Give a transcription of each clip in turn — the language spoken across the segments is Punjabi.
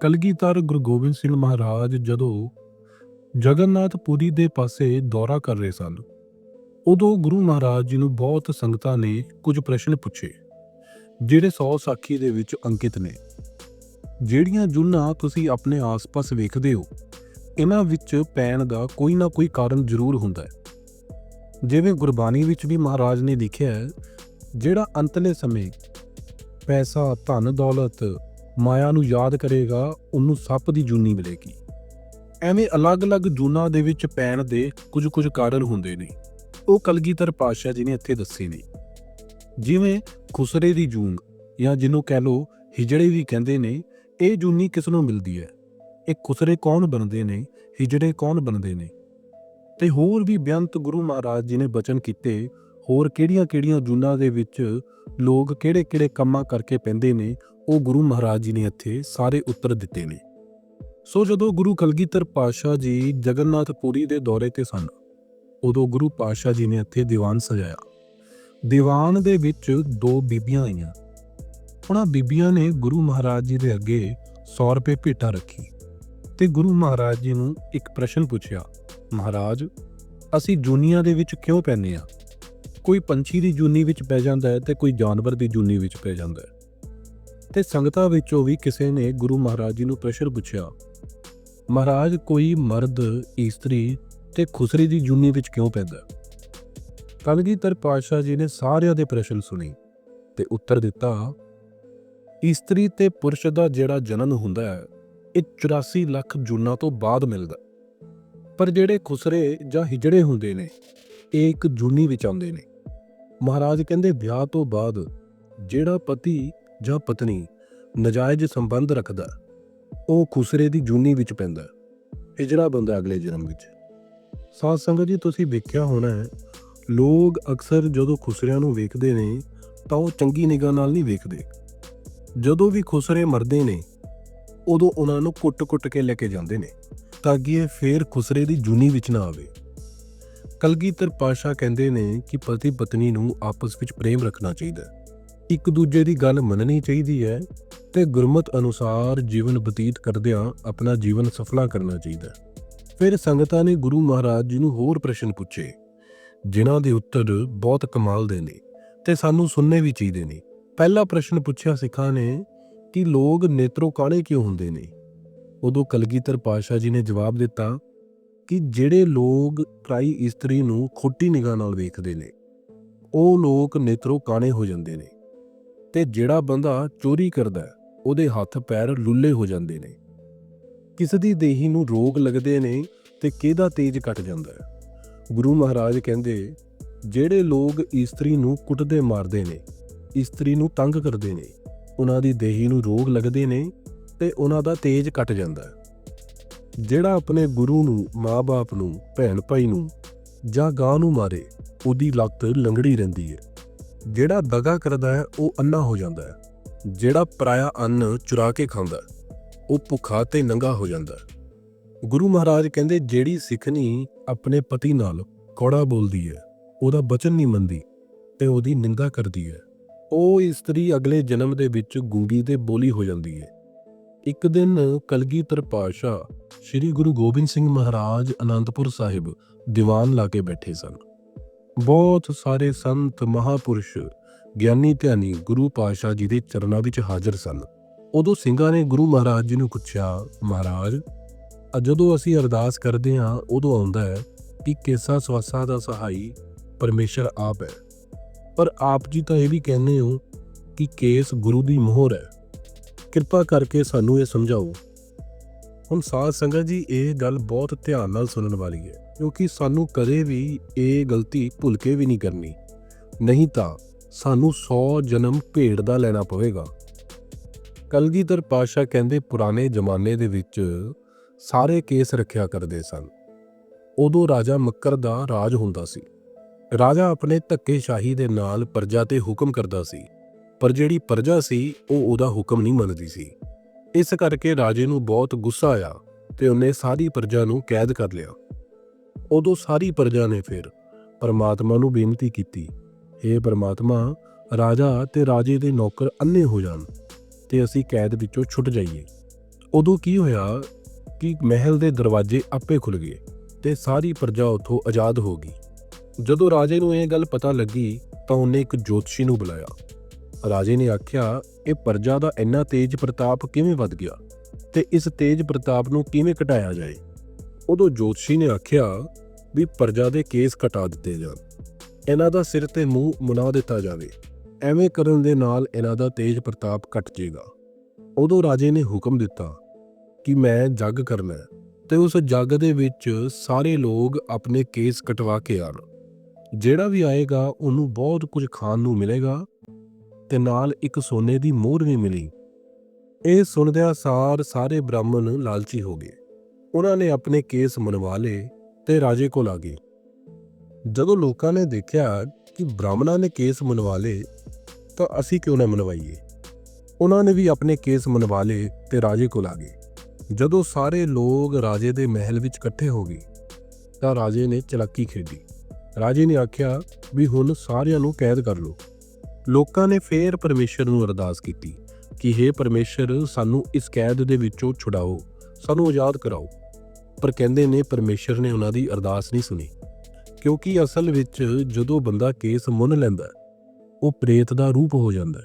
ਕਲਗੀਧਰ ਗੁਰੂ ਗੋਬਿੰਦ ਸਿੰਘ ਮਹਾਰਾਜ ਜਦੋਂ ਜਗਨਨਾਥ ਪੁਰੀ ਦੇ ਪਾਸੇ ਦੌਰਾ ਕਰ ਰਹੇ ਸਨ, ਉਦੋਂ ਗੁਰੂ ਮਹਾਰਾਜ ਜੀ ਨੂੰ ਬਹੁਤ ਸੰਗਤਾਂ ਨੇ ਕੁਝ ਪ੍ਰਸ਼ਨ ਪੁੱਛੇ, ਜਿਹੜੇ 100 ਸਾਖੀ ਦੇ ਵਿੱਚ ਅੰਕਿਤ ਨੇ। ਜਿਹੜੀਆਂ ਜੁਨਾ ਤੁਸੀਂ ਆਪਣੇ ਆਸ-ਪਾਸ ਵੇਖਦੇ ਹੋ, ਇਹਨਾਂ ਵਿੱਚ ਪੈਣ ਦਾ ਕੋਈ ਨਾ ਕੋਈ ਕਾਰਨ ਜ਼ਰੂਰ ਹੁੰਦਾ ਹੈ। ਜਿਵੇਂ ਗੁਰਬਾਣੀ ਵਿੱਚ ਵੀ ਮਹਾਰਾਜ ਨੇ ਲਿਖਿਆ ਹੈ, ਜਿਹੜਾ ਅੰਤਲੇ ਸਮੇਂ ਪੈਸਾ, ਧਨ, ਦੌਲਤ ਮਾਇਆ ਨੂੰ ਯਾਦ ਕਰੇਗਾ, ਉਹਨੂੰ ਸੱਪ ਦੀ ਜੂਨੀ ਮਿਲੇਗੀ। ਐਵੇਂ ਅਲੱਗ-ਅਲੱਗ ਜੂਨਾਂ ਦੇ ਵਿੱਚ ਪੈਣ ਦੇ ਕੁਝ-ਕੁਝ ਕਾਰਨ ਹੁੰਦੇ ਨੇ। ਉਹ ਕਲਗੀਧਰ ਪਾਤਸ਼ਾਹ ਜੀ ਨੇ ਇੱਥੇ ਦੱਸੇ ਨੇ। ਜਿਵੇਂ ਖੁਸਰੇ ਦੀ ਜੂੰਗ ਜਾਂ ਜਿਹਨੂੰ ਕਹਿ ਲੋ ਹਿਜੜੇ ਵੀ ਕਹਿੰਦੇ ਨੇ, ਇਹ ਜੂਨੀ ਕਿਸ ਨੂੰ ਮਿਲਦੀ ਹੈ? ਇਹ ਖੁਸਰੇ ਕੌਣ ਬਣਦੇ ਨੇ? ਹਿਜੜੇ ਕੌਣ ਬਣਦੇ ਨੇ? ਤੇ ਹੋਰ ਵੀ ਬੇਅੰਤ ਗੁਰੂ ਮਹਾਰਾਜ ਜੀ ਨੇ ਬਚਨ ਕੀਤੇ, ਹੋਰ ਕਿਹੜੀਆਂ-ਕਿਹੜੀਆਂ ਜੂਨਾਂ ਦੇ ਵਿੱਚ ਲੋਕ ਕਿਹੜੇ-ਕਿਹੜੇ ਕੰਮਾਂ ਕਰਕੇ ਪੈਂਦੇ ਨੇ ਉਹ ਗੁਰੂ ਮਹਾਰਾਜ ਜੀ ਨੇ ਇੱਥੇ ਸਾਰੇ ਉੱਤਰ ਦਿੱਤੇ ਨੇ। ਸੋ ਜਦੋਂ ਗੁਰੂ ਕਲਗੀਧਰ ਪਾਤਸ਼ਾਹ ਜੀ ਜਗਨਨਾਥ ਪੁਰੀ ਦੇ ਦੌਰੇ ਤੇ ਸਨ, ਉਦੋਂ ਗੁਰੂ ਪਾਤਸ਼ਾਹ ਜੀ ਨੇ ਇੱਥੇ ਦੀਵਾਨ ਸਜਾਇਆ। ਦੀਵਾਨ ਦੇ ਵਿੱਚ ਦੋ ਬੀਬੀਆਂ ਆਈਆਂ। ਉਹਨਾਂ ਬੀਬੀਆਂ ਨੇ ਗੁਰੂ ਮਹਾਰਾਜ ਜੀ ਦੇ ਅੱਗੇ 100 ਰੁਪਏ ਭੇਟਾ ਰੱਖੀ ਤੇ ਗੁਰੂ ਮਹਾਰਾਜ ਜੀ ਨੂੰ ਇੱਕ ਪ੍ਰਸ਼ਨ ਪੁੱਛਿਆ, ਮਹਾਰਾਜ, ਅਸੀਂ ਜੂਨੀਆਂ ਦੇ ਵਿੱਚ ਕਿਉਂ ਪੈਨੇ ਆ ਕੋਈ ਪੰਛੀ ਦੀ ਜੂਨੀ ਵਿੱਚ ਪੈ ਜਾਂਦਾ ਹੈ ਤੇ ਕੋਈ ਜਾਨਵਰ ਦੀ ਜੂਨੀ ਵਿੱਚ ਪੈ ਜਾਂਦਾ ਹੈ। ਤੇ ਸੰਗਤਾਂ ਵਿੱਚੋਂ ਵੀ ਕਿਸੇ ਨੇ ਗੁਰੂ ਮਹਾਰਾਜ ਜੀ ਨੂੰ ਪ੍ਰਸ਼ਨ ਪੁੱਛਿਆ, ਮਹਾਰਾਜ, ਕੋਈ ਮਰਦ, ਇਸਤਰੀ ਤੇ ਖੁਸਰੀ ਦੀ ਜੂਨੀ ਵਿੱਚ ਕਿਉਂ ਪੈਂਦਾ? ਕਲਗੀਧਰ ਪਾਤਸ਼ਾਹ ਜੀ ਨੇ ਸਾਰਿਆਂ ਦੇ ਪ੍ਰਸ਼ਨ ਸੁਣੀ ਤੇ ਉੱਤਰ ਦਿੱਤਾ, ਇਸਤਰੀ ਤੇ ਪੁਰਸ਼ ਦਾ ਜਿਹੜਾ ਜਨਮ ਹੁੰਦਾ ਹੈ, ਇਹ 84 ਲੱਖ ਜੂਨਾਂ ਤੋਂ ਬਾਅਦ ਮਿਲਦਾ ਪਰ ਜਿਹੜੇ ਖੁਸਰੇ ਜਾਂ ਹਿਜੜੇ ਹੁੰਦੇ ਨੇ, ਇਹ ਇੱਕ ਜੂਨੀ ਵਿੱਚ ਆਉਂਦੇ ਨੇ। ਮਹਾਰਾਜ ਕਹਿੰਦੇ, ਵਿਆਹ ਤੋਂ ਬਾਅਦ ਜਿਹੜਾ ਪਤੀ ਜਾਂ ਪਤਨੀ ਨਜਾਇਜ਼ ਸੰਬੰਧ ਰੱਖਦਾ, ਉਹ ਖੁਸਰੇ ਦੀ ਜੂਨੀ ਵਿੱਚ ਪੈਂਦਾ। ਹਿਜੜਾ ਬੰਦਾ ਅਗਲੇ ਜਨਮ ਵਿੱਚ। ਸਾਧ ਸੰਗਤ ਜੀ, ਤੁਸੀਂ ਵੇਖਿਆ ਹੋਣਾ ਹੈ, ਲੋਕ ਅਕਸਰ ਜਦੋਂ ਖੁਸਰਿਆਂ ਨੂੰ ਵੇਖਦੇ ਨੇ, ਤਾਂ ਉਹ ਚੰਗੀ ਨਿਗਾਹ ਨਾਲ ਨਹੀਂ ਵੇਖਦੇ। ਜਦੋਂ ਵੀ ਖੁਸਰੇ ਮਰਦੇ ਨੇ, ਉਦੋਂ ਉਹਨਾਂ ਨੂੰ ਕੁੱਟ-ਕੁੱਟ ਕੇ ਲੈ ਕੇ ਜਾਂਦੇ ਨੇ, ਤਾਂ ਕਿ ਇਹ ਫੇਰ ਖੁਸਰੇ ਦੀ ਜੂਨੀ ਵਿੱਚ ਨਾ ਆਵੇ। ਕਲਗੀਧਰ ਪਾਸ਼ਾ ਕਹਿੰਦੇ ਨੇ ਕਿ ਪਤੀ ਪਤਨੀ ਨੂੰ ਆਪਸ ਵਿੱਚ ਪ੍ਰੇਮ ਰੱਖਣਾ ਚਾਹੀਦਾ ਇੱਕ ਦੂਜੇ ਦੀ ਗੱਲ ਮੰਨਣੀ ਚਾਹੀਦੀ ਹੈ ਤੇ ਗੁਰਮਤ ਅਨੁਸਾਰ ਜੀਵਨ ਬਤੀਤ ਕਰਦਿਆਂ ਆਪਣਾ ਜੀਵਨ ਸਫਲਾ ਕਰਨਾ ਚਾਹੀਦਾ ਫਿਰ ਸੰਗਤਾਂ ਨੇ ਗੁਰੂ ਮਹਾਰਾਜ ਜੀ ਨੂੰ ਹੋਰ ਪ੍ਰਸ਼ਨ ਪੁੱਛੇ, ਜਿਨ੍ਹਾਂ ਦੇ ਉੱਤਰ ਬਹੁਤ ਕਮਾਲ ਦੇ ਨੇ ਤੇ ਸਾਨੂੰ ਸੁਣਨੇ ਵੀ ਚਾਹੀਦੇ ਨੇ। ਪਹਿਲਾ ਪ੍ਰਸ਼ਨ ਪੁੱਛਿਆ ਸਿੱਖਾਂ ਨੇ ਕਿ ਲੋਕ ਨੇਤਰੋ ਕਾਲੇ ਕਿਉਂ ਹੁੰਦੇ ਨੇ? ਉਦੋਂ ਕਲਗੀਧਰ ਪਾਤਸ਼ਾਹ ਜੀ ਨੇ ਜਵਾਬ ਦਿੱਤਾ ਕਿ ਜਿਹੜੇ ਲੋਕ ਪ੍ਰਾਈ ਇਸਤਰੀ ਨੂੰ ਖੋਟੀ ਨਿਗਾਹ ਨਾਲ ਵੇਖਦੇ ਨੇ, ਉਹ ਲੋਕ ਨੇਤਰੋ ਕਾਣੇ ਹੋ ਜਾਂਦੇ ਨੇ। ਤੇ ਜਿਹੜਾ ਬੰਦਾ ਚੋਰੀ ਕਰਦਾ ਹੈ, ਉਹਦੇ ਹੱਥ ਪੈਰ ਲੁੱਲੇ ਹੋ ਜਾਂਦੇ ਨੇ। ਕਿਸ ਦੀ ਦੇਹੀ ਨੂੰ ਰੋਗ ਲੱਗਦੇ ਨੇ ਤੇ ਕਿਹਦਾ ਤੇਜ ਘਟ ਜਾਂਦਾ ਹੈ? ਗੁਰੂ ਮਹਾਰਾਜ ਕਹਿੰਦੇ ਜਿਹੜੇ ਲੋਕ ਇਸਤਰੀ ਨੂੰ ਕੁੱਟਦੇ ਮਾਰਦੇ ਨੇ ਇਸਤਰੀ ਨੂੰ ਤੰਗ ਕਰਦੇ ਨੇ ਉਹਨਾਂ ਦੀ ਦੇਹੀ ਨੂੰ ਰੋਗ ਲੱਗਦੇ ਨੇ ਤੇ ਉਹਨਾਂ ਦਾ ਤੇਜ ਘਟ ਜਾਂਦਾ ਹੈ। ਜਿਹੜਾ ਆਪਣੇ ਗੁਰੂ ਨੂੰ ਮਾਂ-ਬਾਪ ਨੂੰ ਭੈਣ ਭਾਈ ਨੂੰ ਜਾਂ ਗਾਂ ਨੂੰ ਮਾਰੇ ਉਹਦੀ ਲੱਤ ਲੰਗੜੀ ਰਹਿੰਦੀ ਹੈ। ਜਿਹੜਾ ਦਗਾ ਕਰਦਾ ਹੈ, ਉਹ ਅੰਨਾ ਹੋ ਜਾਂਦਾ ਹੈ। ਜਿਹੜਾ ਪਰਾਇਆ ਅੰਨ ਚੁਰਾ ਕੇ ਖਾਂਦਾ ਉਹ ਭੁੱਖਾ ਤੇ ਨੰਗਾ ਹੋ ਜਾਂਦਾ ਗੁਰੂ ਮਹਾਰਾਜ ਕਹਿੰਦੇ, ਜਿਹੜੀ ਸਿੱਖਣੀ ਆਪਣੇ ਪਤੀ ਨਾਲ ਕੌੜਾ ਬੋਲਦੀ ਹੈ, ਉਹਦਾ ਬਚਨ ਨਹੀਂ ਮੰਨਦੀ ਤੇ ਉਹਦੀ ਨਿੰਦਾ ਕਰਦੀ ਹੈ। ਉਹ ਇਸਤਰੀ ਅਗਲੇ ਜਨਮ ਦੇ ਵਿੱਚ ਗੂੰਗੀ ਤੇ ਬੋਲੀ ਹੋ ਜਾਂਦੀ ਹੈ। ਇੱਕ ਦਿਨ ਕਲਗੀਧਰ ਪਾਤਸ਼ਾਹ ਸ੍ਰੀ ਗੁਰੂ ਗੋਬਿੰਦ ਸਿੰਘ ਮਹਾਰਾਜ ਅਨੰਦਪੁਰ ਸਾਹਿਬ ਦੀਵਾਨ ਲਾ ਕੇ ਬੈਠੇ ਸਨ। ਬਹੁਤ ਸਾਰੇ ਸੰਤ ਮਹਾਪੁਰਸ਼ ਗਿਆਨੀ ਧਿਆਨੀ ਗੁਰੂ ਪਾਤਸ਼ਾਹ ਜੀ ਦੇ ਚਰਨਾਂ ਵਿੱਚ ਹਾਜ਼ਰ ਸਨ। ਉਦੋਂ ਸਿੰਘਾਂ ਨੇ ਗੁਰੂ ਮਹਾਰਾਜ ਜੀ ਨੂੰ ਪੁੱਛਿਆ, ਮਹਾਰਾਜ ਜਦੋਂ ਅਸੀਂ ਅਰਦਾਸ ਕਰਦੇ ਹਾਂ, ਉਦੋਂ ਆਉਂਦਾ ਹੈ ਕਿ ਕੇਸਾ ਸਵਾਸਾ ਦਾ ਸਹਾਈ ਪਰਮੇਸ਼ਰ ਆਪ ਹੈ। ਪਰ ਆਪ ਜੀ ਤਾਂ ਇਹ ਵੀ ਕਹਿੰਦੇ ਹੋ ਕਿ ਕੇਸ ਗੁਰੂ ਦੀ ਮੋਹਰ ਹੈ। ਕਿਰਪਾ ਕਰਕੇ ਸਾਨੂੰ ਇਹ ਸਮਝਾਓ। ਹੁਣ ਸਾਧ ਸੰਗਤ ਜੀ, ਇਹ ਗੱਲ ਬਹੁਤ ਧਿਆਨ ਨਾਲ ਸੁਣਨ ਵਾਲੀ ਹੈ। ਕਿਉਂਕਿ ਸਾਨੂੰ ਕਦੇ ਵੀ ਇਹ ਗਲਤੀ ਭੁੱਲ ਕੇ ਵੀ ਨਹੀਂ ਕਰਨੀ। ਨਹੀਂ ਤਾਂ ਸਾਨੂੰ 100 ਜਨਮ ਭੇਡ ਦਾ ਲੈਣਾ ਪਵੇਗਾ। ਕਲਗੀਧਰ ਪਾਸ਼ਾ ਕਹਿੰਦੇ ਪੁਰਾਣੇ ਜ਼ਮਾਨੇ ਦੇ ਵਿੱਚ ਸਾਰੇ ਕੇਸ ਰੱਖਿਆ ਕਰਦੇ ਸਨ। ਉਦੋਂ ਰਾਜਾ ਮੱਕਰ ਦਾ ਰਾਜ ਹੁੰਦਾ ਸੀ। ਰਾਜਾ ਆਪਣੇ ਧੱਕੇਸ਼ਾਹੀ ਦੇ ਨਾਲ ਪ੍ਰਜਾ ਤੇ ਹੁਕਮ ਕਰਦਾ ਸੀ। ਪਰ ਜਿਹੜੀ ਪ੍ਰਜਾ ਸੀ, ਉਹ ਉਹਦਾ ਹੁਕਮ ਨਹੀਂ ਮੰਨਦੀ ਸੀ। ਇਸ ਕਰਕੇ ਰਾਜੇ ਨੂੰ ਬਹੁਤ ਗੁੱਸਾ ਆਇਆ ਤੇ ਉਹਨੇ ਸਾਰੀ ਪ੍ਰਜਾ ਨੂੰ ਕੈਦ ਕਰ ਲਿਆ। ਉਦੋਂ ਸਾਰੀ ਪ੍ਰਜਾ ਨੇ ਫਿਰ ਪਰਮਾਤਮਾ ਨੂੰ ਬੇਨਤੀ ਕੀਤੀ हे ਪਰਮਾਤਮਾ, ਰਾਜਾ ਤੇ ਰਾਜੇ ਦੇ ਨੌਕਰ ਅੰਨੇ ਹੋ ਜਾਣ ਤੇ ਅਸੀਂ ਕੈਦ ਵਿੱਚੋਂ ਛੁੱਟ ਜਾਈਏ। ਉਦੋਂ ਕੀ ਹੋਇਆ ਕਿ ਮਹਿਲ ਦੇ ਦਰਵਾਜ਼ੇ ਆਪੇ ਖੁੱਲ ਗਏ ਤੇ ਸਾਰੀ ਪ੍ਰਜਾ ਉੱਥੋਂ ਆਜ਼ਾਦ ਹੋ ਗਈ। ਜਦੋਂ ਰਾਜੇ ਨੂੰ ਇਹ ਗੱਲ ਪਤਾ ਲੱਗੀ ਤਾਂ ਉਹਨੇ ਇੱਕ ਜੋਤਸ਼ੀ ਨੂੰ ਬੁਲਾਇਆ। ਰਾਜੇ ਨੇ ਆਖਿਆ, ਇਹ ਪ੍ਰਜਾ ਦਾ ਇੰਨਾ ਤੇਜ ਪ੍ਰਤਾਪ ਕਿਵੇਂ ਵੱਧ ਗਿਆ ਤੇ ਇਸ ਤੇਜ ਪ੍ਰਤਾਪ ਨੂੰ ਕਿਵੇਂ ਘਟਾਇਆ ਜਾਏ? ਉਦੋਂ ਜੋਤਸ਼ੀ ਨੇ ਆਖਿਆ ਵੀ ਪ੍ਰਜਾ ਦੇ ਕੇਸ ਕਟਾ ਦਿੱਤੇ ਜਾਣ। ਇਹਨਾਂ ਦਾ ਸਿਰ ਤੇ ਮੂੰਹ ਮੁਨਾ ਦਿੱਤਾ ਜਾਵੇ। ਐਵੇਂ ਕਰਨ ਦੇ ਨਾਲ ਇਹਨਾਂ ਦਾ ਤੇਜ ਪ੍ਰਤਾਪ ਘਟ ਜਾਏਗਾ ਉਦੋਂ ਰਾਜੇ ਨੇ ਹੁਕਮ ਦਿੱਤਾ ਕਿ ਮੈਂ ਜੱਗ ਕਰਨਾ ਹੈ ਤੇ ਉਸ ਜੱਗ ਦੇ ਵਿੱਚ ਸਾਰੇ ਲੋਕ ਆਪਣੇ ਕੇਸ ਕਟਵਾ ਕੇ ਆਣ। ਜਿਹੜਾ ਵੀ ਆਏਗਾ, ਉਹਨੂੰ ਬਹੁਤ ਕੁਝ ਖਾਣ ਨੂੰ ਮਿਲੇਗਾ ਤੇ ਨਾਲ ਇੱਕ ਸੋਨੇ ਦੀ ਮੋਹਰ ਵੀ ਮਿਲੀ। ਇਹ ਸੁਣਦਿਆਂ ਸਾਰ ਸਾਰੇ ਬ੍ਰਾਹਮਣ ਲਾਲਚੀ ਹੋ ਗਏ। ਉਹਨਾਂ ਨੇ ਆਪਣੇ ਕੇਸ ਮਨਵਾ ਲਏ ਤੇ ਰਾਜੇ ਕੋਲ ਆ ਗਏ। ਜਦੋਂ ਲੋਕਾਂ ਨੇ ਦੇਖਿਆ ਕਿ ਬ੍ਰਾਹਮਣਾਂ ਨੇ ਕੇਸ ਮਨਵਾ ਲਏ, ਤਾਂ ਅਸੀਂ ਕਿਉਂ ਨਾ ਮਨਵਾਈਏ? ਉਹਨਾਂ ਨੇ ਵੀ ਆਪਣੇ ਕੇਸ ਮਨਵਾ ਲਏ ਤੇ ਰਾਜੇ ਕੋਲ ਆ ਗਏ। ਜਦੋਂ ਸਾਰੇ ਲੋਕ ਰਾਜੇ ਦੇ ਮਹਿਲ ਵਿੱਚ ਇਕੱਠੇ ਹੋ ਗਏ, ਤਾਂ ਰਾਜੇ ਨੇ ਚਲਾਕੀ ਖੇਡੀ। ਰਾਜੇ ਨੇ ਆਖਿਆ ਵੀ ਹੁਣ ਸਾਰਿਆਂ ਨੂੰ ਕੈਦ ਕਰ ਲਓ। ਲੋਕਾਂ ਨੇ ਫੇਰ ਪਰਮੇਸ਼ਰ ਨੂੰ ਅਰਦਾਸ ਕੀਤੀ ਕਿ हे ਪਰਮੇਸ਼ਰ, ਸਾਨੂੰ ਇਸ ਕੈਦ ਦੇ ਵਿੱਚੋਂ ਛੁਡਾਓ, ਸਾਨੂੰ ਆਜ਼ਾਦ ਕਰਾਓ। ਪਰ ਕਹਿੰਦੇ ਨੇ ਪਰਮੇਸ਼ਰ ਨੇ ਉਹਨਾਂ ਦੀ ਅਰਦਾਸ ਨਹੀਂ ਸੁਣੀ। ਕਿਉਂਕਿ ਅਸਲ ਵਿੱਚ ਜਦੋਂ ਬੰਦਾ ਕੇਸ ਮੁੰਨ ਲੈਂਦਾ ਉਹ ਪ੍ਰੇਤ ਦਾ ਰੂਪ ਹੋ ਜਾਂਦਾ ਹੈ।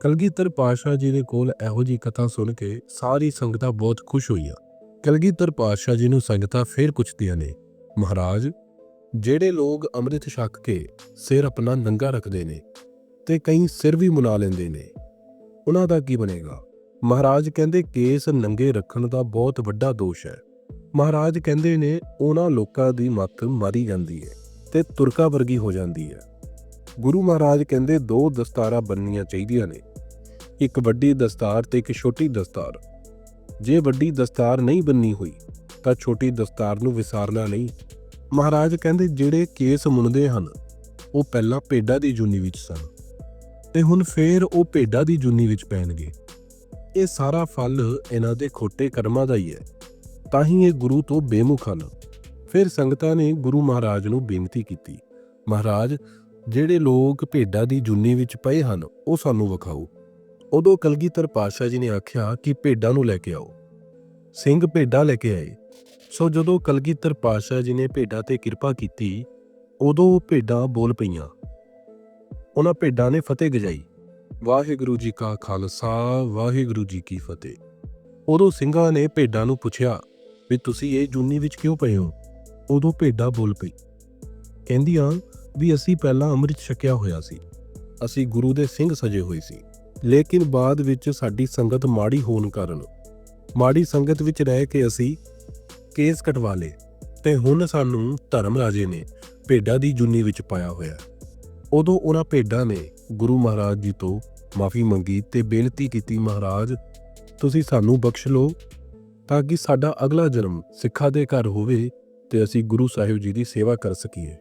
ਕਲਗੀਧਰ ਪਾਤਸ਼ਾਹ ਜੀ ਦੇ ਕੋਲ ਇਹੋ ਜੀ ਕਥਾ ਸੁਣ ਕੇ ਸਾਰੀ ਸੰਗਤਾਂ ਬਹੁਤ ਖੁਸ਼ ਹੋਈਆਂ। ਕਲਗੀਧਰ ਪਾਤਸ਼ਾਹ ਜੀ ਨੂੰ ਸੰਗਤਾਂ ਫੇਰ ਪੁੱਛਦੀਆਂ ਨੇ, ਮਹਾਰਾਜ, ਜਿਹੜੇ ਲੋਕ ਅੰਮ੍ਰਿਤ ਛਕ ਕੇ ਸਿਰ ਆਪਣਾ ਨੰਗਾ ਰੱਖਦੇ ਨੇ ਤੇ ਕਈ ਸਿਰ ਵੀ ਮੁਨਾ ਲੈਂਦੇ ਨੇ, ਉਹਨਾਂ ਦਾ ਕੀ ਬਣੇਗਾ? ਮਹਾਰਾਜ ਕਹਿੰਦੇ, ਕੇਸ ਨੰਗੇ ਰੱਖਣ ਦਾ ਬਹੁਤ ਵੱਡਾ ਦੋਸ਼ ਹੈ। ਮਹਾਰਾਜ ਕਹਿੰਦੇ ਨੇ, ਉਹਨਾਂ ਲੋਕਾਂ ਦੀ ਮੱਤ ਮਾਰੀ ਜਾਂਦੀ ਹੈ ਤੇ ਤੁਰਕਾ ਵਰਗੀ ਹੋ ਜਾਂਦੀ ਹੈ। ਗੁਰੂ ਮਹਾਰਾਜ ਕਹਿੰਦੇ, ਦੋ ਦਸਤਾਰਾਂ ਬੰਨੀਆਂ ਚਾਹੀਦੀਆਂ ਨੇ, ਇੱਕ ਵੱਡੀ ਦਸਤਾਰ ਤੇ ਇੱਕ ਛੋਟੀ ਦਸਤਾਰ। ਜੇ ਵੱਡੀ ਦਸਤਾਰ ਨਹੀਂ ਬੰਨੀ ਹੋਈ, ਤਾਂ ਛੋਟੀ ਦਸਤਾਰ ਨੂੰ ਵਿਸਾਰਨਾ ਨਹੀਂ। ਮਹਾਰਾਜ ਕਹਿੰਦੇ, ਜਿਹੜੇ ਕੇਸ ਮੁੰਨਦੇ ਹਨ, ਉਹ ਪਹਿਲਾਂ ਭੇਡਾਂ ਦੀ ਜੁਨੀ ਵਿੱਚ ਸਨ ਤੇ ਹੁਣ ਫੇਰ ਉਹ ਭੇਡਾਂ ਦੀ ਜੁਨੀ ਵਿੱਚ ਪੈਣਗੇ। ਇਹ ਸਾਰਾ ਫਲ ਇਹਨਾਂ ਦੇ ਖੋਟੇ ਕਰਮਾਂ ਦਾ ਹੀ ਹੈ। ਤਾਂ ਹੀ ਇਹ ਗੁਰੂ ਤੋਂ ਬੇਮੁਖ ਹਨ। ਫਿਰ ਸੰਗਤਾਂ ਨੇ ਗੁਰੂ ਮਹਾਰਾਜ ਨੂੰ ਬੇਨਤੀ ਕੀਤੀ, ਮਹਾਰਾਜ, ਜਿਹੜੇ ਲੋਕ ਭੇਡਾਂ ਦੀ ਜੁਨੀ ਵਿੱਚ ਪਏ ਹਨ, ਉਹ ਸਾਨੂੰ ਵਿਖਾਓ। ਉਦੋਂ ਕਲਗੀਧਰ ਪਾਤਸ਼ਾਹ ਜੀ ਨੇ ਆਖਿਆ ਕਿ ਭੇਡਾਂ ਨੂੰ ਲੈ ਕੇ ਆਓ। ਸਿੰਘ ਭੇਡਾਂ ਲੈ ਕੇ ਆਏ। ਸੋ ਜਦੋਂ ਕਲਗੀਧਰ ਪਾਤਸ਼ਾਹ ਜੀ ਨੇ ਭੇਡਾਂ ਤੇ ਕਿਰਪਾ ਕੀਤੀ, ਉਦੋਂ ਉਹ ਭੇਡਾਂ ਬੋਲ ਪਈਆਂ। ਉਹਨਾਂ ਭੇਡਾਂ ਨੇ ਫਤਿਹ ਗਜਾਈ। ਵਾਹਿਗੁਰੂ ਜੀ ਕਾ ਖਾਲਸਾ, ਵਾਹਿਗੁਰੂ ਜੀ ਕੀ ਫਤਿਹ। ਉਦੋਂ ਸਿੰਘਾਂ ਨੇ ਭੇਡਾਂ ਨੂੰ ਪੁੱਛਿਆ ਵੀ ਤੁਸੀਂ ਇਹ ਜੂਨੀ ਵਿੱਚ ਕਿਉਂ ਪਏ ਹੋ? ਉਦੋਂ ਭੇਡਾਂ ਬੋਲ ਪਈ। ਕਹਿੰਦੀਆਂ ਵੀ ਅਸੀਂ ਪਹਿਲਾਂ ਅੰਮ੍ਰਿਤ ਛਕਿਆ ਹੋਇਆ ਸੀ। ਅਸੀਂ ਗੁਰੂ ਦੇ ਸਿੰਘ ਸਜੇ ਹੋਏ ਸੀ। ਲੇਕਿਨ ਬਾਅਦ ਵਿੱਚ ਸਾਡੀ ਸੰਗਤ ਮਾੜੀ ਹੋਣ ਕਾਰਨ, ਮਾੜੀ ਸੰਗਤ ਵਿੱਚ ਰਹਿ ਕੇ ਅਸੀਂ ਕੇਸ ਕਟਵਾ ਲਏ ਤੇ ਹੁਣ ਸਾਨੂੰ ਧਰਮ ਰਾਜੇ ਨੇ ਭੇਡਾਂ ਦੀ ਜੁਨੀ ਵਿੱਚ ਪਾਇਆ ਹੋਇਆ। ਉਦੋਂ ਉਹਨਾਂ ਭੇਡਾਂ ਨੇ ਗੁਰੂ ਮਹਾਰਾਜ ਜੀ ਤੋਂ ਮਾਫੀ ਮੰਗੀ ਤੇ ਬੇਨਤੀ ਕੀਤੀ, ਮਹਾਰਾਜ, ਤੁਸੀਂ ਸਾਨੂੰ ਬਖਸ਼ ਲਓ ਤਾਂ ਕਿ ਸਾਡਾ ਅਗਲਾ ਜਨਮ ਸਿੱਖਾਂ ਦੇ ਘਰ ਹੋਵੇ ਤੇ ਅਸੀਂ ਗੁਰੂ ਸਾਹਿਬ ਜੀ ਦੀ ਸੇਵਾ ਕਰ ਸਕੀਏ।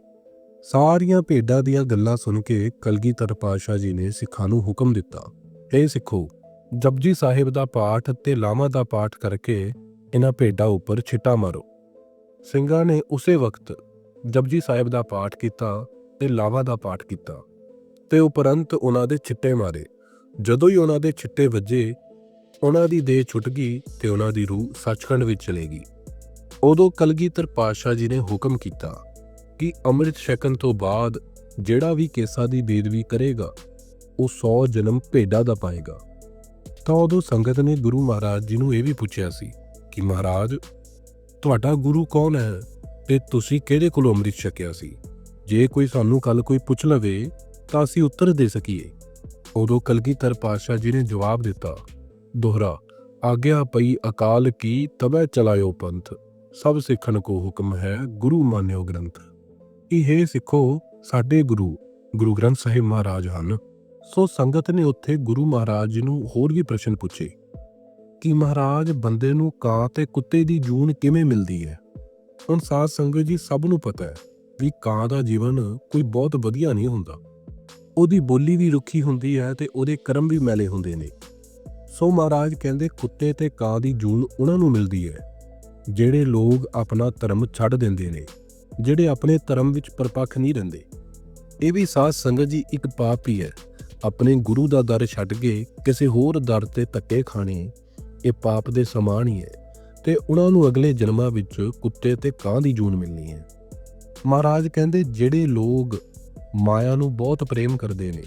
ਸਾਰੀਆਂ ਭੇਡਾਂ ਦੀਆਂ ਗੱਲਾਂ ਸੁਣ ਕੇ ਕਲਗੀਧਰ ਪਾਤਸ਼ਾਹ ਜੀ ਨੇ ਸਿੱਖਾਂ ਨੂੰ ਹੁਕਮ ਦਿੱਤਾ ਇਹ ਸਿੱਖੋ, ਜਪਜੀ ਸਾਹਿਬ ਦਾ ਪਾਠ ਤੇ ਲਾਮਾ ਦਾ ਪਾਠ ਕਰਕੇ ਇਹਨਾਂ ਭੇਡਾਂ ਉੱਪਰ ਛਿੱਟਾ ਮਾਰੋ। ਸਿੰਘਾਂ ਨੇ ਉਸੇ ਵਕਤ ਜਪਜੀ ਸਾਹਿਬ ਦਾ ਪਾਠ ਕੀਤਾ ਤੇ ਲਾਵਾ ਦਾ ਪਾਠ ਕੀਤਾ ਤੇ ਉਪਰੰਤ ਉਹਨਾਂ ਦੇ ਛਿੱਟੇ ਮਾਰੇ। ਜਦੋਂ ਹੀ ਉਹਨਾਂ ਦੇ ਛਿੱਟੇ ਵੱਜੇ ਉਹਨਾਂ ਦੀ ਦੇਹ ਛੁੱਟ ਗਈ ਤੇ ਉਹਨਾਂ ਦੀ ਰੂਹ ਸੱਚਖੰਡ ਵਿੱਚ ਚਲੇ ਗਈ। ਉਦੋਂ ਕਲਗੀਧਰ ਪਾਤਸ਼ਾਹ ਜੀ ਨੇ ਹੁਕਮ ਕੀਤਾ ਕਿ ਅੰਮ੍ਰਿਤ ਛਕਣ ਤੋਂ ਬਾਅਦ ਜਿਹੜਾ ਵੀ ਕੇਸਾਂ ਦੀ ਬੇਦਵੀ ਕਰੇਗਾ, ਉਹ 100 ਜਨਮ ਭੇਡਾਂ ਦਾ ਪਾਏਗਾ। ਤਾਂ ਉਦੋਂ ਸੰਗਤ ਨੇ ਗੁਰੂ ਮਹਾਰਾਜ ਜੀ ਨੂੰ ਇਹ ਵੀ ਪੁੱਛਿਆ ਸੀ ਕਿ ਮਹਾਰਾਜ, ਤੁਹਾਡਾ ਗੁਰੂ ਕੌਣ ਹੈ ਤੇ ਤੁਸੀਂ ਕਿਹਦੇ ਕੋਲੋਂ ਅੰਮ੍ਰਿਤ ਛਕਿਆ ਸੀ? ਜੇ ਕੋਈ ਸਾਨੂੰ ਕੱਲ ਕੋਈ ਪੁੱਛ ਲਵੇ, ਤਾਂ ਅਸੀਂ ਉੱਤਰ ਦੇ ਸਕੀਏ। ਉਦੋਂ ਕਲਗੀਧਰ ਪਾਤਸ਼ਾਹ ਜੀ ਨੇ ਜਵਾਬ ਦਿੱਤਾ ਦੋਹਰਾ, ਆਗਿਆ ਪਈ ਅਕਾਲ ਕੀ ਤਬੈ ਚਲਾਇਓ ਪੰਥ, ਸਭ ਸਿੱਖਣ ਕੋ ਹੁਕਮ ਹੈ ਗੁਰੂ ਮਾਨਿਓ ਗ੍ਰੰਥ। ਇਹ ਸਿੱਖੋ ਸਾਡੇ ਗੁਰੂ ਗੁਰੂ ਗ੍ਰੰਥ ਸਾਹਿਬ ਮਹਾਰਾਜ ਹਨ, ਸੋ ਸੰਗਤ ਨੇ ਉੱਥੇ ਗੁਰੂ ਮਹਾਰਾਜ ਜੀ ਨੂੰ ਹੋਰ ਵੀ ਪ੍ਰਸ਼ਨ ਪੁੱਛੇ, ਕਿ ਮਹਾਰਾਜ ਬੰਦੇ ਨੂੰ ਕਾਂ ਤੇ ਕੁੱਤੇ ਦੀ ਜੂਨ ਕਿਵੇਂ ਮਿਲਦੀ ਹੈ? ਹੁਣ ਸਾਧ ਸੰਗਤ ਜੀ ਸਭ ਨੂੰ ਪਤਾ ਹੈ ਵੀ ਕਾਂ ਦਾ ਜੀਵਨ ਕੋਈ ਬਹੁਤ ਵਧੀਆ ਨਹੀਂ ਹੁੰਦਾ, ਉਹਦੀ ਬੋਲੀ ਵੀ ਰੁੱਖੀ ਹੁੰਦੀ ਹੈ ਤੇ ਉਹਦੇ ਕਰਮ ਵੀ ਮੈਲੇ ਹੁੰਦੇ ਨੇ। ਸੋ ਮਹਾਰਾਜ ਕਹਿੰਦੇ ਕੁੱਤੇ ਤੇ ਕਾਂ ਦੀ ਜੂਨ ਉਹਨਾਂ ਨੂੰ ਮਿਲਦੀ ਹੈ, ਜਿਹੜੇ ਲੋਕ ਆਪਣਾ ਧਰਮ ਛੱਡ ਦਿੰਦੇ ਨੇ, ਜਿਹੜੇ ਆਪਣੇ ਧਰਮ ਵਿੱਚ ਪਰਪੱਖ ਨਹੀਂ ਰਹਿੰਦੇ। ਇਹ ਵੀ ਸਾਧ ਸੰਗਤ ਜੀ ਇੱਕ ਪਾਪ ਹੀ ਹੈ, ਆਪਣੇ ਗੁਰੂ ਦਾ ਦਰ ਛੱਡ ਕੇ ਕਿਸੇ ਹੋਰ ਦਰ ਤੇ ਧੱਕੇ ਖਾਣੇ, ਇਹ ਪਾਪ ਦੇ ਸਮਾਨ ਹੀ ਹੈ, ਤੇ ਉਹਨਾਂ ਨੂੰ ਅਗਲੇ ਜਨਮਾਂ ਵਿੱਚ ਕੁੱਤੇ ਤੇ ਕਾਂ ਦੀ ਜੂਨ ਮਿਲਣੀ ਹੈ। ਮਹਾਰਾਜ ਕਹਿੰਦੇ ਜਿਹੜੇ ਲੋਕ ਮਾਇਆ ਨੂੰ ਬਹੁਤ ਪ੍ਰੇਮ ਕਰਦੇ ਨੇ,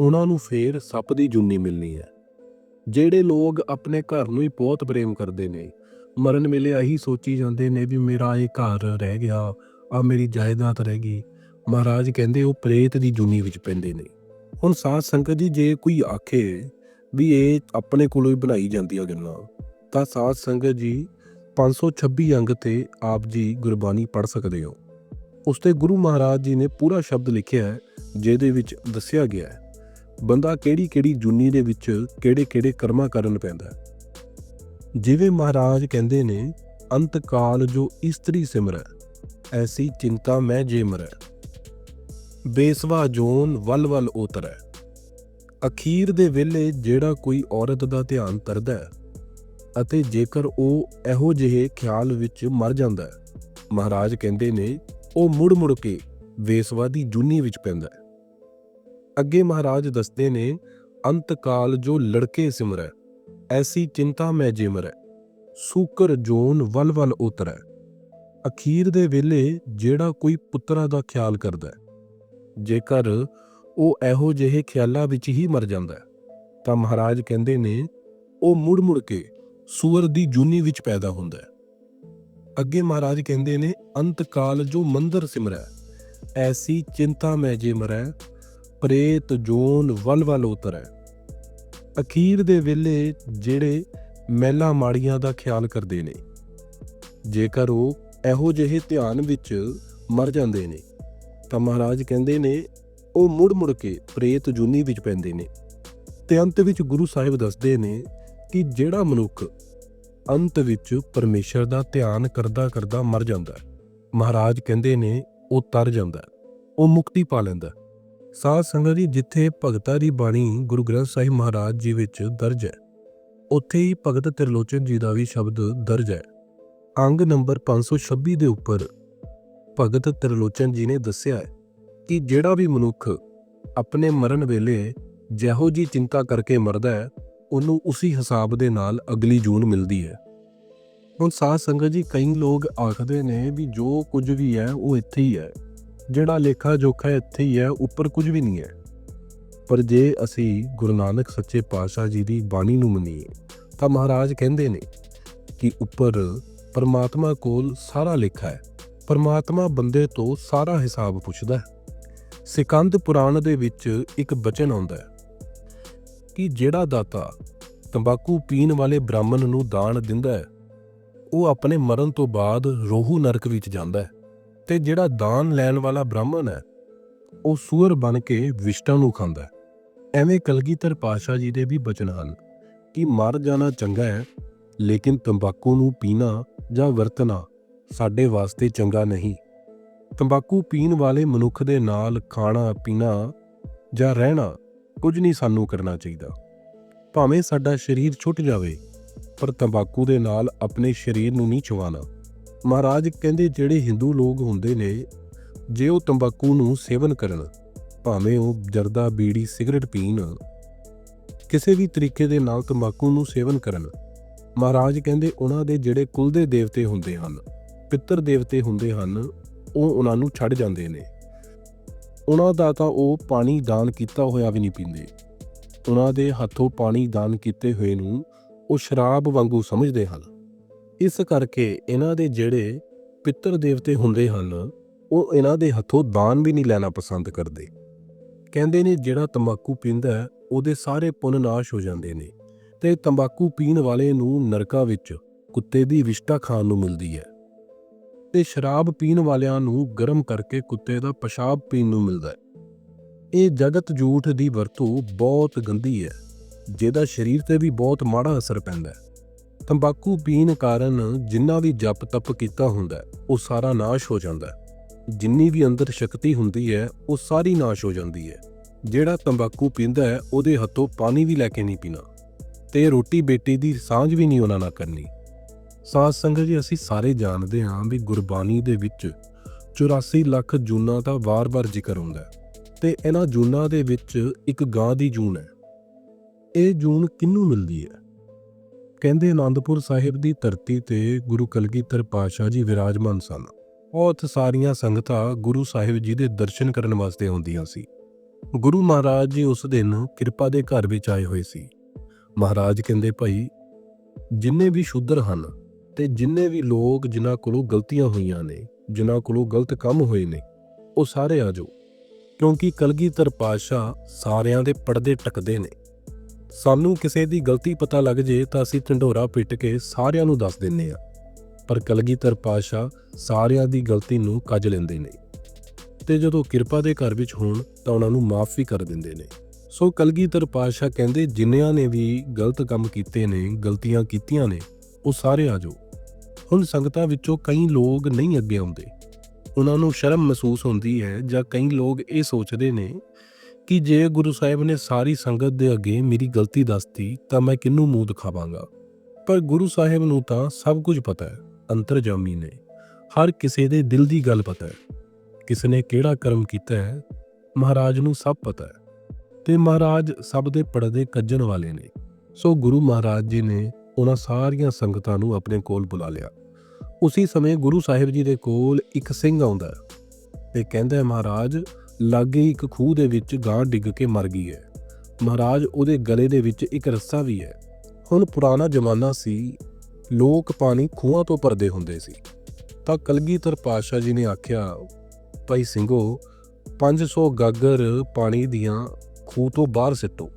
ਉਹਨਾਂ ਨੂੰ ਫੇਰ ਸੱਪ ਦੀ ਜੂਨੀ ਮਿਲਣੀ ਹੈ। ਜਿਹੜੇ ਲੋਕ ਆਪਣੇ ਘਰ ਨੂੰ ਹੀ ਬਹੁਤ ਪ੍ਰੇਮ ਕਰਦੇ ਨੇ, ਮਰਨ ਵੇਲੇ ਆਹੀ ਸੋਚੀ ਜਾਂਦੇ ਨੇ ਵੀ ਮੇਰਾ ਇਹ ਘਰ ਰਹਿ ਗਿਆ ਆ ਮੇਰੀ ਜਾਇਦਾਦ ਰਹਿ ਗਈ। ਮਹਾਰਾਜ ਕਹਿੰਦੇ ਉਹ ਪ੍ਰੇਤ ਦੀ ਜੂਨੀ ਵਿੱਚ ਪੈਂਦੇ ਨੇ। ਹੁਣ ਸਾਧ ਸੰਗਤ ਜੀ, ਜੇ ਕੋਈ ਆਖੇ ਵੀ ਇਹ ਆਪਣੇ ਕੋਲੋਂ ਹੀ ਬਣਾਈ ਜਾਂਦੀਆਂ ਗੱਲਾਂ, ਤਾਂ ਸਾਧ ਸੰਗਤ ਜੀ 526 ਅੰਗ ਤੇ ਆਪ ਜੀ ਗੁਰਬਾਣੀ ਪੜ੍ਹ ਸਕਦੇ ਹੋ। ਉਸ ਤੇ ਗੁਰੂ ਮਹਾਰਾਜ ਜੀ ਨੇ ਪੂਰਾ ਸ਼ਬਦ ਲਿਖਿਆ ਹੈ, ਜਿਹਦੇ ਵਿੱਚ ਦੱਸਿਆ ਗਿਆ ਹੈ ਬੰਦਾ ਕਿਹੜੀ ਕਿਹੜੀ ਜੁਨੀ ਦੇ ਵਿੱਚ ਕਿਹੜੇ ਕਿਹੜੇ ਕਰਮਾਂ ਕਰਨ ਪੈਂਦਾ ਜਿਵੇਂ ਮਹਾਰਾਜ ਕਹਿੰਦੇ ਨੇ, ਅੰਤ ਕਾਲ ਜੋ ਇਸਤਰੀ ਸਿਮਰੈ ਐਸੀ ਚਿੰਤਾ ਮੈਂ ਜੇ ਮਰੈ। ਬੇਸਵਾ ਜੋਨ ਵੱਲ ਵੱਲ ਉਤਰੈ। ਅਖੀਰ ਦੇ ਵੇਲੇ ਜਿਹੜਾ ਕੋਈ ਔਰਤ ਦਾ ਧਿਆਨ ਤਰਦਾ ਹੈ, ਅਤੇ ਜੇਕਰ ਉਹ ਇਹੋ ਜਿਹੇ ਖਿਆਲ ਵਿੱਚ ਮਰ ਜਾਂਦਾ ਹੈ, ਮਹਾਰਾਜ ਕਹਿੰਦੇ ਨੇ, ਉਹ ਮੁੜ ਮੁੜ ਕੇ ਵੇਸਵਾ ਦੀ ਜੁਨੀ ਵਿੱਚ ਪੈਂਦਾ ਹੈ। ਅੱਗੇ ਮਹਾਰਾਜ ਦੱਸਦੇ ਨੇ ਅੰਤ ਕਾਲ ਜੋ ਲੜਕੇ ਸਿਮਰੈ, ਐਸੀ ਚਿੰਤਾ ਮੈਂ ਜੇ ਸੂਕਰ ਜੋਨ ਵੱਲ ਵੱਲ ਉਤਰੈ। ਅਖੀਰ ਦੇ ਵੇਲੇ ਜਿਹੜਾ ਕੋਈ ਪੁੱਤਰਾ ਦਾ ਖਿਆਲ ਕਰਦਾ ਜੇਕਰ ਉਹ ਇਹੋ ਜਿਹੇ ਖਿਆਲਾਂ ਵਿੱਚ ਹੀ ਮਰ ਜਾਂਦਾ ਤਾਂ ਮਹਾਰਾਜ ਕਹਿੰਦੇ ਨੇ, ਉਹ ਮੁੜ ਮੁੜ ਕੇ ਸੂਰ ਦੀ ਜੂਨੀ ਵਿੱਚ ਪੈਦਾ ਹੁੰਦਾ ਅੱਗੇ ਮਹਾਰਾਜ ਕਹਿੰਦੇ ਨੇ ਅੰਤ ਕਾਲ ਜੋ ਮੰਦਰ ਸਿਮਰੈ, ਐਸੀ ਚਿੰਤਾ ਮੈਂ ਜੇ ਮਰੈ ਪ੍ਰੇਤ ਜੋਨ ਵੱਲ ਵੱਲ ਉਤਰੈ। ਅਖੀਰ ਦੇ ਵੇਲੇ ਜਿਹੜੇ ਮਹਿਲਾ ਮਾੜੀਆਂ ਦਾ ਖਿਆਲ ਕਰਦੇ ਨੇ, ਜੇਕਰ ਉਹ ਇਹੋ ਜਿਹੇ ਧਿਆਨ ਵਿੱਚ ਮਰ ਜਾਂਦੇ ਨੇ, ਤਾਂ ਮਹਾਰਾਜ ਕਹਿੰਦੇ ਨੇ, ਉਹ ਮੁੜ ਮੁੜ ਕੇ ਪ੍ਰੇਤ ਜੂਨੀ ਵਿੱਚ ਪੈਂਦੇ ਨੇ। ਤੇ ਅੰਤ ਵਿੱਚ ਗੁਰੂ ਸਾਹਿਬ ਦੱਸਦੇ ਨੇ ਕਿ ਜਿਹੜਾ ਮਨੁੱਖ ਅੰਤ ਵਿੱਚ ਪਰਮੇਸ਼ਰ ਦਾ ਧਿਆਨ ਕਰਦਾ ਕਰਦਾ ਮਰ ਜਾਂਦਾ ਮਹਾਰਾਜ ਕਹਿੰਦੇ ਨੇ, ਉਹ ਤਰ ਜਾਂਦਾ ਉਹ ਮੁਕਤੀ ਪਾ ਲੈਂਦਾ ਸਾਧ ਸੰਗਤ ਜੀ, ਜਿੱਥੇ ਭਗਤਾਂ ਦੀ ਬਾਣੀ ਗੁਰੂ ਗ੍ਰੰਥ ਸਾਹਿਬ ਮਹਾਰਾਜ ਜੀ ਵਿੱਚ ਦਰਜ ਹੈ, ਉੱਥੇ ਹੀ ਭਗਤ ਤ੍ਰਿਲੋਚਨ ਜੀ ਦਾ ਵੀ ਸ਼ਬਦ ਦਰਜ ਹੈ। ਅੰਗ ਨੰਬਰ 526 ਦੇ ਉੱਪਰ ਭਗਤ ਤ੍ਰਿਲੋਚਨ ਜੀ ਨੇ ਦੱਸਿਆ ਹੈ ਕਿ ਜਿਹੜਾ ਵੀ ਮਨੁੱਖ ਆਪਣੇ ਮਰਨ ਵੇਲੇ ਜਿਹੋ ਜੀ ਚਿੰਤਾ ਕਰਕੇ ਮਰਦਾ ਹੈ, ਉਹਨੂੰ ਉਸੇ ਹਿਸਾਬ ਦੇ ਨਾਲ ਅਗਲੀ ਜੂਨ ਮਿਲਦੀ ਹੈ। ਹੁਣ ਸਾਧ ਸੰਗਤ ਜੀ, ਕਈ ਲੋਕ ਆਖਦੇ ਨੇ ਵੀ ਜੋ ਕੁਝ ਵੀ ਹੈ, ਉਹ ਇੱਥੇ ਹੀ ਹੈ। ਜਿਹੜਾ ਲੇਖਾ ਜੋਖਾ ਇੱਥੇ ਹੀ ਹੈ, ਉੱਪਰ ਕੁਝ ਵੀ ਨਹੀਂ ਹੈ। ਪਰ ਜੇ ਅਸੀਂ ਗੁਰੂ ਨਾਨਕ ਸੱਚੇ ਪਾਤਸ਼ਾਹ ਜੀ ਦੀ ਬਾਣੀ ਨੂੰ ਮੰਨੀਏ, ਤਾਂ ਮਹਾਰਾਜ ਕਹਿੰਦੇ ਨੇ ਕਿ ਉੱਪਰ ਪਰਮਾਤਮਾ ਕੋਲ ਸਾਰਾ ਲੇਖਾ ਹੈ। ਪਰਮਾਤਮਾ ਬੰਦੇ ਤੋਂ ਸਾਰਾ ਹਿਸਾਬ ਪੁੱਛਦਾ ਹੈ। ਸਿਕੰਦ ਪੁਰਾਣ ਦੇ ਵਿੱਚ ਇੱਕ ਬਚਨ ਆਉਂਦਾ ਹੈ ਕਿ ਜਿਹੜਾ ਦਾਤਾ ਤੰਬਾਕੂ ਪੀਣ ਵਾਲੇ ਬ੍ਰਾਹਮਣ ਨੂੰ ਦਾਨ ਦਿੰਦਾ ਹੈ, ਉਹ ਆਪਣੇ ਮਰਨ ਤੋਂ ਬਾਅਦ ਰੋਹੂ ਨਰਕ ਵਿੱਚ ਜਾਂਦਾ ਹੈ। ਤੇ ਜਿਹੜਾ ਦਾਨ ਲੈਣ ਵਾਲਾ ਬ੍ਰਾਹਮਣ ਹੈ, ਉਹ ਸੂਰ ਬਣ ਕੇ ਵਿਸ਼ਟਾਂ ਨੂੰ ਖਾਂਦਾ ਹੈ। ਐਵੇਂ ਕਲਗੀਧਰ ਪਾਸ਼ਾ ਜੀ ਦੇ ਵੀ ਬਚਨ ਹਨ ਕਿ ਮਰ ਜਾਣਾ ਚੰਗਾ ਹੈ, ਲੇਕਿਨ ਤੰਬਾਕੂ ਨੂੰ ਪੀਣਾ ਜਾਂ ਵਰਤਣਾ ਸਾਡੇ ਵਾਸਤੇ ਚੰਗਾ ਨਹੀਂ। ਤੰਬਾਕੂ ਪੀਣ ਵਾਲੇ ਮਨੁੱਖ ਦੇ ਨਾਲ ਖਾਣਾ, ਪੀਣਾ ਜਾਂ ਰਹਿਣਾ ਕੁਝ ਨਹੀਂ ਸਾਨੂੰ ਕਰਨਾ ਚਾਹੀਦਾ। ਭਾਵੇਂ ਸਾਡਾ ਸਰੀਰ ਛੁੱਟ ਜਾਵੇ, ਪਰ ਤੰਬਾਕੂ ਦੇ ਨਾਲ ਆਪਣੇ ਸਰੀਰ ਨੂੰ ਨਹੀਂ ਛੁਵਾਣਾ ਮਹਾਰਾਜ ਕਹਿੰਦੇ ਜਿਹੜੇ ਹਿੰਦੂ ਲੋਕ ਹੁੰਦੇ ਨੇ, ਜੇ ਉਹ ਤੰਬਾਕੂ ਨੂੰ ਸੇਵਨ ਕਰਨ, ਭਾਵੇਂ ਉਹ ਜਰਦਾ, ਬੀੜੀ, ਸਿਗਰਟ ਪੀਣ, ਕਿਸੇ ਵੀ ਤਰੀਕੇ ਦੇ ਨਾਲ ਤੰਬਾਕੂ ਨੂੰ ਸੇਵਨ ਕਰਨ, ਮਹਾਰਾਜ ਕਹਿੰਦੇ ਉਹਨਾਂ ਦੇ ਜਿਹੜੇ ਕੁਲ ਦੇ ਦੇਵਤੇ ਹੁੰਦੇ ਹਨ, ਪਿੱਤਰ ਦੇਵਤੇ ਹੁੰਦੇ ਹਨ, ਉਹ ਉਹਨਾਂ ਨੂੰ ਛੱਡ ਜਾਂਦੇ ਨੇ। ਉਹਨਾਂ ਦਾ ਤਾਂ ਉਹ ਪਾਣੀ ਦਾਨ ਕੀਤਾ ਹੋਇਆ ਵੀ ਨਹੀਂ ਪੀਂਦੇ। ਉਹਨਾਂ ਦੇ ਹੱਥੋਂ ਪਾਣੀ ਦਾਨ ਕੀਤੇ ਹੋਏ ਨੂੰ ਉਹ ਸ਼ਰਾਬ ਵਾਂਗੂ ਸਮਝਦੇ ਹਨ। ਇਸ ਕਰਕੇ ਇਹਨਾਂ ਦੇ ਜਿਹੜੇ ਪਿੱਤਰ ਦੇਵਤੇ ਹੁੰਦੇ ਹਨ, ਉਹ ਇਹਨਾਂ ਦੇ ਹੱਥੋਂ ਦਾਨ ਵੀ ਨਹੀਂ ਲੈਣਾ ਪਸੰਦ ਕਰਦੇ। ਕਹਿੰਦੇ ਨੇ ਜਿਹੜਾ ਤੰਬਾਕੂ ਪੀਂਦਾ ਉਹਦੇ ਸਾਰੇ ਪੁੰਨ ਨਾਸ਼ ਹੋ ਜਾਂਦੇ ਨੇ। ਤੇ ਤੰਬਾਕੂ ਪੀਣ ਵਾਲੇ ਨੂੰ ਨਰਕਾਂ ਵਿੱਚ ਕੁੱਤੇ ਦੀ ਵਿਸ਼ਟਾ ਖਾਣ ਨੂੰ ਮਿਲਦੀ ਹੈ। ਤੇ ਸ਼ਰਾਬ ਪੀਣ ਵਾਲਿਆਂ ਨੂੰ ਗਰਮ ਕਰਕੇ ਕੁੱਤੇ ਦਾ ਪਿਸ਼ਾਬ ਪੀਣ ਨੂੰ ਮਿਲਦਾ ਹੈ। ਇਹ ਜਗਤ ਝੂਠ ਦੀ ਵਰਤੋਂ ਬਹੁਤ ਗੰਦੀ ਹੈ, ਜਿਹਦਾ ਸਰੀਰ ਤੇ ਵੀ ਬਹੁਤ ਮਾੜਾ ਅਸਰ ਪੈਂਦਾ ਹੈ। ਤੰਬਾਕੂ ਪੀਣ ਕਾਰਨ ਜਿੰਨਾ ਵੀ ਜਪ ਤਪ ਕੀਤਾ ਹੁੰਦਾ ਉਹ ਸਾਰਾ ਨਾਸ਼ ਹੋ ਜਾਂਦਾ ਜਿੰਨੀ ਵੀ ਅੰਦਰ ਸ਼ਕਤੀ ਹੁੰਦੀ ਹੈ, ਉਹ ਸਾਰੀ ਨਾਸ਼ ਹੋ ਜਾਂਦੀ ਹੈ। ਜਿਹੜਾ ਤੰਬਾਕੂ ਪੀਂਦਾ ਹੈ, ਉਹਦੇ ਹੱਥੋਂ ਪਾਣੀ ਵੀ ਲੈ ਕੇ ਨਹੀਂ ਪੀਣਾ। ਤੇ ਰੋਟੀ ਬੇਟੀ ਦੀ ਸਾਂਝ ਵੀ ਨਹੀਂ ਉਹਨਾਂ ਨਾਲ ਕਰਨੀ। ਸਾਧ ਸੰਗਤ ਜੀ, ਅਸੀਂ ਸਾਰੇ ਜਾਣਦੇ ਹਾਂ ਵੀ ਗੁਰਬਾਣੀ ਦੇ ਵਿੱਚ 84 ਲੱਖ ਜੂਨਾਂ ਦਾ ਵਾਰ-ਵਾਰ ਜ਼ਿਕਰ ਹੁੰਦਾ ਹੈ। ਤੇ ਇਹਨਾਂ ਜੂਨਾਂ ਦੇ ਵਿੱਚ ਇੱਕ ਗਾਂ ਦੀ ਜੂਨ ਹੈ। ਇਹ ਜੂਨ ਕਿਹਨੂੰ ਮਿਲਦੀ ਹੈ? ਕਹਿੰਦੇ ਆਨੰਦਪੁਰ ਸਾਹਿਬ ਦੀ ਧਰਤੀ ਤੇ ਗੁਰੂ ਕਲਗੀਧਰ ਪਾਤਸ਼ਾਹ ਜੀ ਵਿਰਾਜਮਾਨ ਸਨ। ਬਹੁਤ ਸਾਰੀਆਂ ਸੰਗਤਾਂ ਗੁਰੂ ਸਾਹਿਬ ਜੀ ਦੇ ਦਰਸ਼ਨ ਕਰਨ ਵਾਸਤੇ ਆਉਂਦੀਆਂ ਸੀ। ਗੁਰੂ ਮਹਾਰਾਜ ਜੀ ਉਸ ਦਿਨ ਕਿਰਪਾ ਦੇ ਘਰ ਵਿੱਚ ਆਏ ਹੋਏ ਸੀ। ਮਹਾਰਾਜ ਕਹਿੰਦੇ, ਭਾਈ, ਜਿੰਨੇ ਵੀ ਸ਼ੁੱਧਰ ਹਨ ਤੇ ਜਿੰਨੇ ਵੀ ਲੋਕ ਜਿਨ੍ਹਾਂ ਕੋਲੋਂ ਗਲਤੀਆਂ ਹੋਈਆਂ ਨੇ, ਜਿਨ੍ਹਾਂ ਕੋਲੋਂ ਗਲਤ ਕੰਮ ਹੋਏ ਨੇ, ਉਹ ਸਾਰੇ ਆ ਜਾਓ। ਕਿਉਂਕਿ ਕਲਗੀਧਰ ਪਾਤਸ਼ਾਹ ਸਾਰਿਆਂ ਦੇ ਪਰਦੇ ਟਕਦੇ ਨੇ। ਸਾਨੂੰ ਕਿਸੇ ਦੀ ਗਲਤੀ ਪਤਾ ਲੱਗ ਜੇ ਤਾਂ ਅਸੀਂ ਢੰਡੋਰਾ ਪਿੱਟ ਕੇ ਸਾਰਿਆਂ ਨੂੰ ਦੱਸ ਦਿੰਨੇ ਆ। ਪਰ ਕਲਗੀਧਰ ਪਾਤਸ਼ਾਹ ਸਾਰਿਆਂ ਦੀ ਗਲਤੀ ਨੂੰ ਕੱਜ ਲੈਂਦੇ ਨੇ ਤੇ ਜਦੋਂ ਕਿਰਪਾ ਦੇ ਘਰ ਵਿੱਚ ਹੋਣ ਤਾਂ ਉਹਨਾਂ ਨੂੰ ਮਾਫ ਵੀ ਕਰ ਦਿੰਦੇ ਨੇ। ਸੋ ਕਲਗੀਧਰ ਪਾਤਸ਼ਾਹ ਕਹਿੰਦੇ ਜਿਨ੍ਹਾਂ ਨੇ ਵੀ ਗਲਤ ਕੰਮ ਕੀਤੇ ਨੇ, ਗਲਤੀਆਂ ਕੀਤੀਆਂ ਨੇ, ਉਹ ਸਾਰੇ ਆ ਜਾਓ। ਹੁਣ ਸੰਗਤਾਂ ਵਿੱਚੋਂ ਕਈ ਲੋਕ ਨਹੀਂ ਅੱਗੇ ਆਉਂਦੇ। ਉਹਨਾਂ ਨੂੰ ਸ਼ਰਮ ਮਹਿਸੂਸ ਹੁੰਦੀ ਹੈ ਜਾਂ ਕਈ ਲੋਕ ਇਹ ਸੋਚਦੇ ਨੇ ਕਿ ਜੇ ਗੁਰੂ ਸਾਹਿਬ ਨੇ ਸਾਰੀ ਸੰਗਤ ਦੇ ਅੱਗੇ ਮੇਰੀ ਗਲਤੀ ਦੱਸਤੀ, ਤਾਂ ਮੈਂ ਕਿਹਨੂੰ ਮੂੰਹ ਦਿਖਾਵਾਂਗਾ? ਪਰ ਗੁਰੂ ਸਾਹਿਬ ਨੂੰ ਤਾਂ ਸਭ ਕੁਝ ਪਤਾ ਹੈ, ਅੰਤਰਜਾਮੀ ਨੇ। ਹਰ ਕਿਸੇ ਦੇ ਦਿਲ ਦੀ ਗੱਲ ਪਤਾ ਹੈ। ਕਿਸ ਨੇ ਕਿਹੜਾ ਕਰਮ ਕੀਤਾ ਹੈ, ਮਹਾਰਾਜ ਨੂੰ ਸਭ ਪਤਾ ਹੈ। ਤੇ ਮਹਾਰਾਜ ਸਭ ਦੇ ਪਰਦੇ ਕੱਜਣ ਵਾਲੇ ਨੇ। ਸੋ ਗੁਰੂ ਮਹਾਰਾਜ ਜੀ ਨੇ ਉਹਨਾਂ ਸਾਰੀਆਂ ਸੰਗਤਾਂ ਨੂੰ ਆਪਣੇ ਕੋਲ ਬੁਲਾ ਲਿਆ। ਉਸੇ ਸਮੇਂ ਗੁਰੂ ਸਾਹਿਬ ਜੀ ਦੇ ਕੋਲ ਇੱਕ ਸਿੰਘ ਆਉਂਦਾ ਹੈ। ਤੇ ਕਹਿੰਦਾ ਮਹਾਰਾਜ ਲਾਗੇ ਇੱਕ ਖੂਹ ਦੇ ਵਿੱਚ ਗਾਂ ਡਿੱਗ ਕੇ ਮਰ ਗਈ ਹੈ। ਮਹਾਰਾਜ ਉਹਦੇ ਗਲੇ ਦੇ ਵਿੱਚ ਇੱਕ ਰੱਸਾ ਵੀ ਹੈ। ਹੁਣ ਪੁਰਾਣਾ ਜ਼ਮਾਨਾ ਸੀ। ਲੋਕ ਪਾਣੀ ਖੂਹਾਂ ਤੋਂ ਭਰਦੇ ਹੁੰਦੇ ਸੀ। ਤਾਂ ਕਲਗੀਧਰ ਪਾਤਸ਼ਾਹ ਜੀ ਨੇ ਆਖਿਆ, ਭਾਈ ਸਿੰਘੋ 500 ਗਾਗਰ ਪਾਣੀ ਦੀਆਂ ਖੂਹ ਤੋਂ ਬਾਹਰ ਸਿੱਟੋ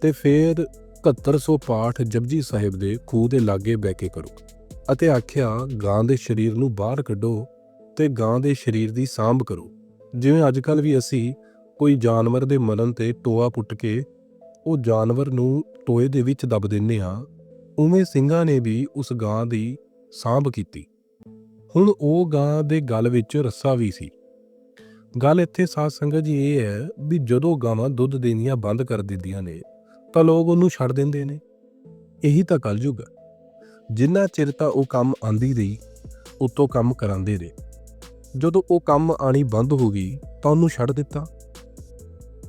ਤੇ ਫਿਰ 7100 ਪਾਠ ਜਪਜੀ ਸਾਹਿਬ ਦੇ ਖੂਹ ਦੇ ਲਾਗੇ ਬਹਿ ਕੇ ਕਰੋ ਅਤੇ ਆਖਿਆ, ਗਾਂ ਦੇ ਸਰੀਰ ਨੂੰ ਬਾਹਰ ਕੱਢੋ ਤੇ ਗਾਂ ਦੇ ਸਰੀਰ ਦੀ ਸਾਂਭ ਕਰੋ। ਜਿਵੇਂ ਅੱਜ ਕੱਲ ਵੀ ਅਸੀਂ ਕੋਈ ਜਾਨਵਰ ਦੇ ਮਰਨ ਤੇ ਟੋਆ ਪੁੱਟ ਕੇ ਉਹ ਜਾਨਵਰ ਨੂੰ ਟੋਏ ਦੇ ਵਿੱਚ ਦਬ ਦਿੰਨੇ ਆ ਉਵੇਂ ਸਿੰਘਾਂ ਨੇ ਵੀ ਉਸ ਗਾਂ ਦੀ ਸਾਂਭ ਕੀਤੀ। ਹੁਣ ਉਹ ਗਾਂ ਦੇ ਗਲ ਵਿੱਚ ਰੱਸਾ ਵੀ ਸੀ। ਗੱਲ ਇੱਥੇ ਸਾਧ ਸੰਗਤ ਜੀ ਇਹ ਹੈ ਵੀ ਜਦੋਂ ਗਾਵਾਂ ਦੁੱਧ ਦੇਣੀਆਂ ਬੰਦ ਕਰ ਦਿੰਦੀਆਂ ਨੇ, ਤਾਂ ਲੋਕ ਉਹਨੂੰ ਛੱਡ ਦਿੰਦੇ ਨੇ। ਇਹੀ ਤਾਂ ਕਲਯੁਗ ਹੈ। ਜਿੰਨਾ ਚਿਰ ਤਾਂ ਉਹ ਕੰਮ ਆਂਦੀ ਰਹੀ, ਉਤੋਂ ਕੰਮ ਕਰਾਂਦੇ ਰਹੇ। ਜਦੋਂ ਉਹ ਕੰਮ ਆਣੀ ਬੰਦ ਹੋ ਗਈ ਤਾਂ ਉਹਨੂੰ ਛੱਡ ਦਿੱਤਾ।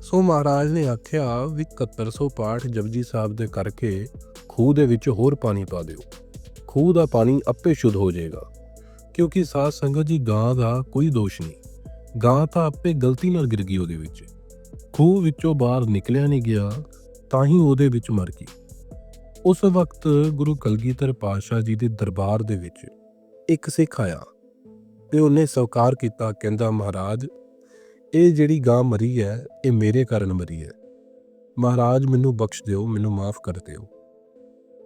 ਸੋ ਮਹਾਰਾਜ ਨੇ ਆਖਿਆ ਵੀ 7100 ਪਾਠ ਜਪਜੀ ਸਾਹਿਬ ਦੇ ਕਰਕੇ ਖੂਹ ਦੇ ਵਿੱਚ ਹੋਰ ਪਾਣੀ ਪਾ ਦਿਓ। ਖੂਹ ਦਾ ਪਾਣੀ ਆਪੇ ਸ਼ੁੱਧ ਹੋ ਜਾਏਗਾ, ਕਿਉਂਕਿ ਸਾਧ ਸੰਗਤ ਜੀ ਗਾਂ ਦਾ ਕੋਈ ਦੋਸ਼ ਨਹੀਂ। ਗਾਂ ਤਾਂ ਆਪੇ ਗਲਤੀ ਨਾਲ ਗਿਰ ਗਈ ਉਹਦੇ ਵਿੱਚ। ਖੂਹ ਵਿੱਚੋਂ ਬਾਹਰ ਨਿਕਲਿਆ ਨਹੀਂ ਗਿਆ, ਤਾਂ ਹੀ ਉਹਦੇ ਵਿੱਚ ਮਰ ਗਈ। ਉਸ ਵਕਤ ਗੁਰੂ ਕਲਗੀਧਰ ਪਾਤਸ਼ਾਹ ਜੀ ਦੇ ਦਰਬਾਰ ਦੇ ਵਿੱਚ ਇੱਕ ਸਿੱਖ ਆਇਆ। ਤੇ ਉਹਨੇ ਸਵਕਾਰ ਕੀਤਾ, ਕਹਿੰਦਾ, ਮਹਾਰਾਜ, ਇਹ ਜਿਹੜੀ ਗਾਂ ਮਰੀ ਹੈ, ਇਹ ਮੇਰੇ ਕਾਰਨ ਮਰੀ ਹੈ। ਮਹਾਰਾਜ, ਮੈਨੂੰ ਬਖਸ਼ ਦਿਓ, ਮੈਨੂੰ ਮਾਫ ਕਰ ਦਿਓ।